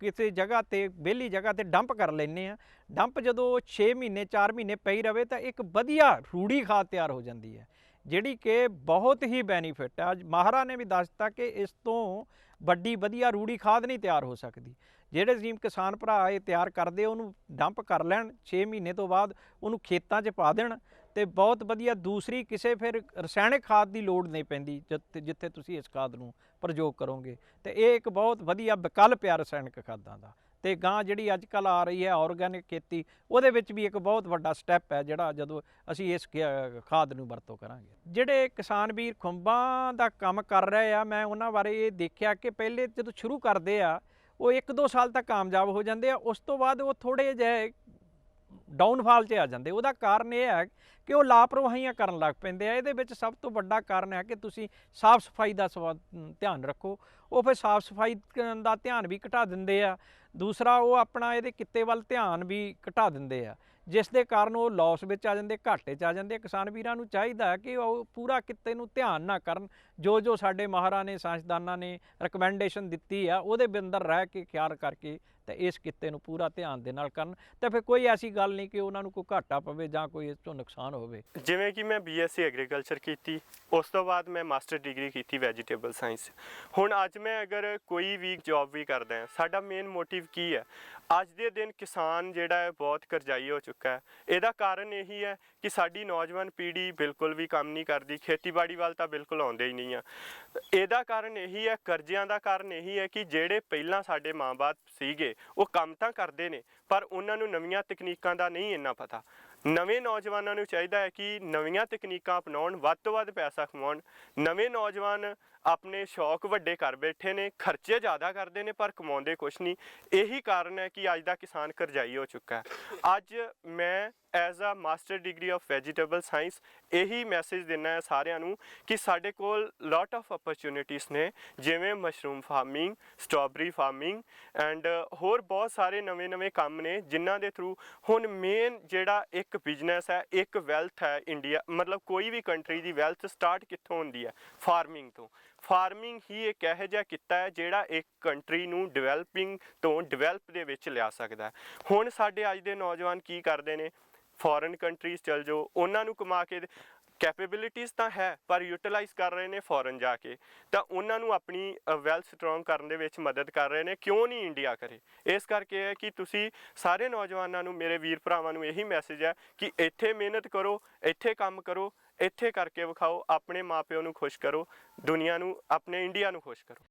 ਕਿਸੇ ਜਗ੍ਹਾ ਤੇ, ਵਿਹਲੀ ਜਗ੍ਹਾ ਤੇ ਡੰਪ ਕਰ ਲੈਂਦੇ ਆ ਡੰਪ ਜਦੋਂ 6 ਮਹੀਨੇ 4 ਮਹੀਨੇ ਪਈ ਰਵੇ ਤਾਂ ਇੱਕ ਵਧੀਆ ਰੂੜੀ ਖਾਦ ਤਿਆਰ ਹੋ ਜਾਂਦੀ ਹੈ, ਜਿਹੜੀ ਕਿ ਬਹੁਤ ਹੀ ਬੈਨੀਫਿਟ ਹੈ। ਅੱਜ ਮਾਹਰਾਂ ਨੇ ਵੀ ਦੱਸ ਦਿੱਤਾ ਕਿ ਇਸ ਤੋਂ ਵੱਡੀ ਵਧੀਆ ਰੂੜੀ ਖਾਦ ਨਹੀਂ ਤਿਆਰ ਹੋ ਸਕਦੀ। ਜਿਹੜੇ ਜ਼ੀਮ ਕਿਸਾਨ ਭਰਾ ਇਹ ਤਿਆਰ ਕਰਦੇ, ਉਹਨੂੰ ਡੰਪ ਕਰ ਲੈਣ 6 ਮਹੀਨੇ ਤੋਂ ਬਾਅਦ ਉਹਨੂੰ ਖੇਤਾਂ 'ਚ ਪਾ ਦੇਣ ਤੇ ਬਹੁਤ ਵਧੀਆ ਦੂਸਰੀ ਕਿਸੇ ਫਿਰ ਰਸਾਇਣਿਕ ਖਾਦ ਦੀ ਲੋੜ ਨਹੀਂ ਪੈਂਦੀ ਜਿੱਥੇ ਤੁਸੀਂ ਇਸ ਖਾਦ ਨੂੰ ਪ੍ਰਯੋਗ ਕਰੋਗੇ। ਤੇ ਇਹ ਇੱਕ ਬਹੁਤ ਵਧੀਆ ਵਿਕਲਪ ਆ ਰਸਾਇਣਿਕ ਖਾਦਾਂ ਦਾ। ਤੇ ਗਾਂ ਜਿਹੜੀ ਅੱਜ ਕੱਲ ਆ ਰਹੀ ਹੈ ਆਰਗੈਨਿਕ ਖੇਤੀ, ਉਹਦੇ ਵਿੱਚ ਵੀ ਇੱਕ ਬਹੁਤ ਵੱਡਾ ਸਟੈਪ ਹੈ ਜਿਹੜਾ ਜਦੋਂ ਅਸੀਂ ਇਸ ਖਾਦ ਨੂੰ ਵਰਤੋਂ ਕਰਾਂਗੇ। ਜਿਹੜੇ ਕਿਸਾਨ ਵੀਰ ਖੁੰਬਾਂ ਦਾ ਕੰਮ ਕਰ ਰਹੇ ਆ, ਮੈਂ ਉਹਨਾਂ ਬਾਰੇ ਇਹ ਦੇਖਿਆ ਕਿ ਪਹਿਲੇ ਜਦੋਂ ਸ਼ੁਰੂ ਕਰਦੇ ਆ ਉਹ 1-2 ਸਾਲ ਤੱਕ ਕਾਮਯਾਬ ਹੋ ਜਾਂਦੇ ਆ, ਉਸ ਤੋਂ ਬਾਅਦ ਉਹ ਥੋੜੇ ਜਿਹੇ ਡਾਊਨਫਾਲ 'ਚ ਆ ਜਾਂਦੇ। ਉਹਦਾ ਕਾਰਨ ਇਹ ਹੈ ਕਿ ਉਹ ਲਾਪਰਵਾਹੀਆਂ ਕਰਨ ਲੱਗ ਪੈਂਦੇ ਆ। ਇਹਦੇ ਵਿੱਚ ਸਭ ਤੋਂ ਵੱਡਾ ਕਾਰਨ ਹੈ ਕਿ ਤੁਸੀਂ ਸਾਫ਼ ਸਫ਼ਾਈ ਦਾ ਸਵਾ- ਧਿਆਨ ਰੱਖੋ। ਉਹ ਫਿਰ ਸਾਫ਼ ਸਫ਼ਾਈ ਦਾ ਧਿਆਨ ਵੀ ਘਟਾ ਦਿੰਦੇ ਆ। ਦੂਸਰਾ, ਉਹ ਆਪਣਾ ਇਹਦੇ ਕਿੱਤੇ ਵੱਲ ਧਿਆਨ ਵੀ ਘਟਾ ਦਿੰਦੇ ਆ। ਜਿਸ ਦੇ ਕਾਰਨ ਉਹ ਲਾਸ ਵਿੱਚ ਆ ਜਾਂਦੇ, ਘਾਟੇ 'ਚ ਆ ਜਾਂਦੇ। ਕਿਸਾਨ ਵੀਰਾਂ ਨੂੰ ਚਾਹੀਦਾ ਕਿ ਉਹ ਪੂਰਾ ਕਿੱਤੇ ਨੂੰ ਧਿਆਨ ਨਾ ਕਰਨ। ਜੋ ਜੋ ਸਾਡੇ ਮਾਹਰਾਂ ਨੇ ਸਾਇੰਸਦਾਨਾਂ ਨੇ ਰეკਮੈਂਡੇਸ਼ਨ ਦਿੱਤੀ ਆ, ਉਹਦੇ ਦੇ ਰਹਿ ਕੇ ਖਿਆਲ ਕਰਕੇ ਤੇ ਇਸ ਕਿੱਤੇ ਨੂੰ ਪੂਰਾ ਧਿਆਨ ਦੇ ਨਾਲ ਕਰਨ। ਤੇ ਫਿਰ ਕੋਈ ਐਸੀ ਗੱਲ ਨਹੀਂ ਕਿ ਉਹਨਾਂ ਨੂੰ ਕੋਈ ਘਾਟਾ ਪਵੇ ਜਾਂ ਕੋਈ ਇਸ ਤੋਂ ਨੁਕਸਾਨ ਹੋਵੇ। ਜਿਵੇਂ ਕਿ ਮੈਂ ਬੀਐਸਸੀ ਐਗਰੀਕਲਚਰ ਕੀਤੀ, ਉਸ ਤੋਂ ਬਾਅਦ ਮੈਂ ਮਾਸਟਰ ਡਿਗਰੀ ਕੀਤੀ ਵੈਜੀਟੇਬਲ ਸਾਇੰਸ ਹੁਣ ਅੱਜ ਮੈਂ ਅਗਰ ਕੋਈ ਵੀ ਜੌਬ ਵੀ ਕਰਦਾ ਹਾਂ, ਸਾਡਾ ਮੇਨ ਮੋਟਿਵ ਕੀ ਹੈ? ਅੱਜ ਦੇ ਦਿਨ ਕਿਸਾਨ ਜਿਹੜਾ ਹੈ ਬਹੁਤ ਕਰਜ਼ਾਈ ਹੋ ਚੁੱਕਾ ਹੈ। ਇਹਦਾ ਕਾਰਨ ਇਹੀ ਹੈ ਕਿ ਸਾਡੀ ਨੌਜਵਾਨ ਪੀੜ੍ਹੀ ਬਿਲਕੁਲ ਵੀ ਕੰਮ ਨਹੀਂ ਕਰਦੀ, ਖੇਤੀਬਾੜੀ ਵੱਲ ਤਾਂ ਬਿਲਕੁਲ ਆਉਂਦੇ ਹੀ ਨਹੀਂ ਆ। ਇਹਦਾ ਕਾਰਨ ਇਹੀ ਹੈ, ਕਰਜ਼ਿਆਂ ਦਾ ਕਾਰਨ ਇਹੀ ਹੈ ਕਿ ਜਿਹੜੇ ਪਹਿਲਾਂ ਸਾਡੇ ਮਾਂ-ਬਾਪ ਸੀਗੇ, ਉਹ ਕੰਮ ਤਾਂ ਕਰਦੇ ਨੇ, ਪਰ ਉਹਨਾਂ ਨੂੰ ਨਵੀਆਂ ਤਕਨੀਕਾਂ ਦਾ ਨਹੀਂ ਇੰਨਾ ਪਤਾ। ਨਵੇਂ ਨੌਜਵਾਨਾਂ ਨੂੰ ਚਾਹੀਦਾ ਹੈ ਕਿ ਨਵੀਆਂ ਤਕਨੀਕਾਂ ਅਪਣਾਉਣ, ਵੱਧ ਤੋਂ ਵੱਧ ਪੈਸਾ ਕਮਾਉਣ। ਨਵੇਂ ਨੌਜਵਾਨ ਆਪਣੇ ਸ਼ੌਕ ਵੱਡੇ ਕਰ ਬੈਠੇ ਨੇ, ਖਰਚੇ ਜ਼ਿਆਦਾ ਕਰਦੇ ਨੇ, ਪਰ ਕਮਾਉਂਦੇ ਕੁਛ ਨਹੀਂ। ਇਹੀ ਕਾਰਨ ਹੈ ਕਿ ਅੱਜ ਦਾ ਕਿਸਾਨ ਕਰਜ਼ਾਈ ਹੋ ਚੁੱਕਾ ਹੈ। ਅੱਜ ਮੈਂ as a master degree of vegetable science ਇਹੀ ਮੈਸੇਜ ਦੇਣਾ ਹੈ ਸਾਰਿਆਂ ਨੂੰ ਕਿ ਸਾਡੇ ਕੋਲ ਲੋਟ ਆਫ ਓਪਰਚ्युनिटीज ਨੇ, ਜਿਵੇਂ mushroom farming strawberry farming and ਹੋਰ ਬਹੁਤ ਸਾਰੇ ਨਵੇਂ-ਨਵੇਂ ਕੰਮ ਨੇ, ਜਿਨ੍ਹਾਂ ਦੇ ਥਰੂ ਹੁਣ ਮੇਨ ਜਿਹੜਾ ਇੱਕ ਬਿਜ਼ਨਸ ਹੈ, ਇੱਕ ਵੈਲਥ ਹੈ ਇੰਡੀਆ ਮਤਲਬ ਕੋਈ ਵੀ ਕੰਟਰੀ ਦੀ ਵੈਲਥ ਸਟਾਰਟ ਕਿੱਥੋਂ ਹੁੰਦੀ ਹੈ? ਫਾਰਮਿੰਗ ਤੋਂ। ਫਾਰਮਿੰਗ ਹੀ ਇੱਕ ਇਹੋ ਜਿਹਾ ਕਿੱਤਾ ਹੈ ਜਿਹੜਾ ਇੱਕ ਕੰਟਰੀ ਨੂੰ ਡਿਵੈਲਪਿੰਗ ਤੋਂ ਡਿਵੈਲਪ ਦੇ ਵਿੱਚ ਲਿਆ ਸਕਦਾ ਹੁਣ ਸਾਡੇ ਅੱਜ ਦੇ ਨੌਜਵਾਨ ਕੀ ਕਰਦੇ ਨੇ? ਫੋਰਨ ਕੰਟਰੀਜ਼ ਚਲ ਜਾਓ, ਉਹਨਾਂ ਨੂੰ ਕਮਾ ਕੇ ਕੈਪੇਬਿਲਿਟੀਜ਼ ਤਾਂ ਹੈ, ਪਰ ਯੂਟਿਲਾਈਜ਼ ਕਰ ਰਹੇ ਨੇ ਫੋਰਨ ਜਾ ਕੇ। ਤਾਂ ਉਹਨਾਂ ਨੂੰ ਆਪਣੀ ਵੈਲ ਸਟਰੋਂਗ ਕਰਨ ਦੇ ਵਿੱਚ ਮਦਦ ਕਰ ਰਹੇ ਨੇ, ਕਿਉਂ ਨਹੀਂ ਇੰਡੀਆ ਕਰੇ? ਇਸ ਕਰਕੇ ਹੈ ਕਿ ਤੁਸੀਂ ਸਾਰੇ ਨੌਜਵਾਨਾਂ ਨੂੰ, ਮੇਰੇ ਵੀਰ ਭਰਾਵਾਂ ਨੂੰ ਇਹੀ ਮੈਸੇਜ ਹੈ ਕਿ ਇੱਥੇ ਮਿਹਨਤ ਕਰੋ, ਇੱਥੇ ਕੰਮ ਕਰੋ ਇੱਥੇ ਕਰਕੇ ਵਿਖਾਓ, ਆਪਣੇ ਮਾਪਿਓ ਨੂੰ ਖੁਸ਼ ਕਰੋ, ਦੁਨੀਆ ਨੂੰ, ਆਪਣੇ ਇੰਡੀਆ ਨੂੰ ਖੁਸ਼ ਕਰੋ।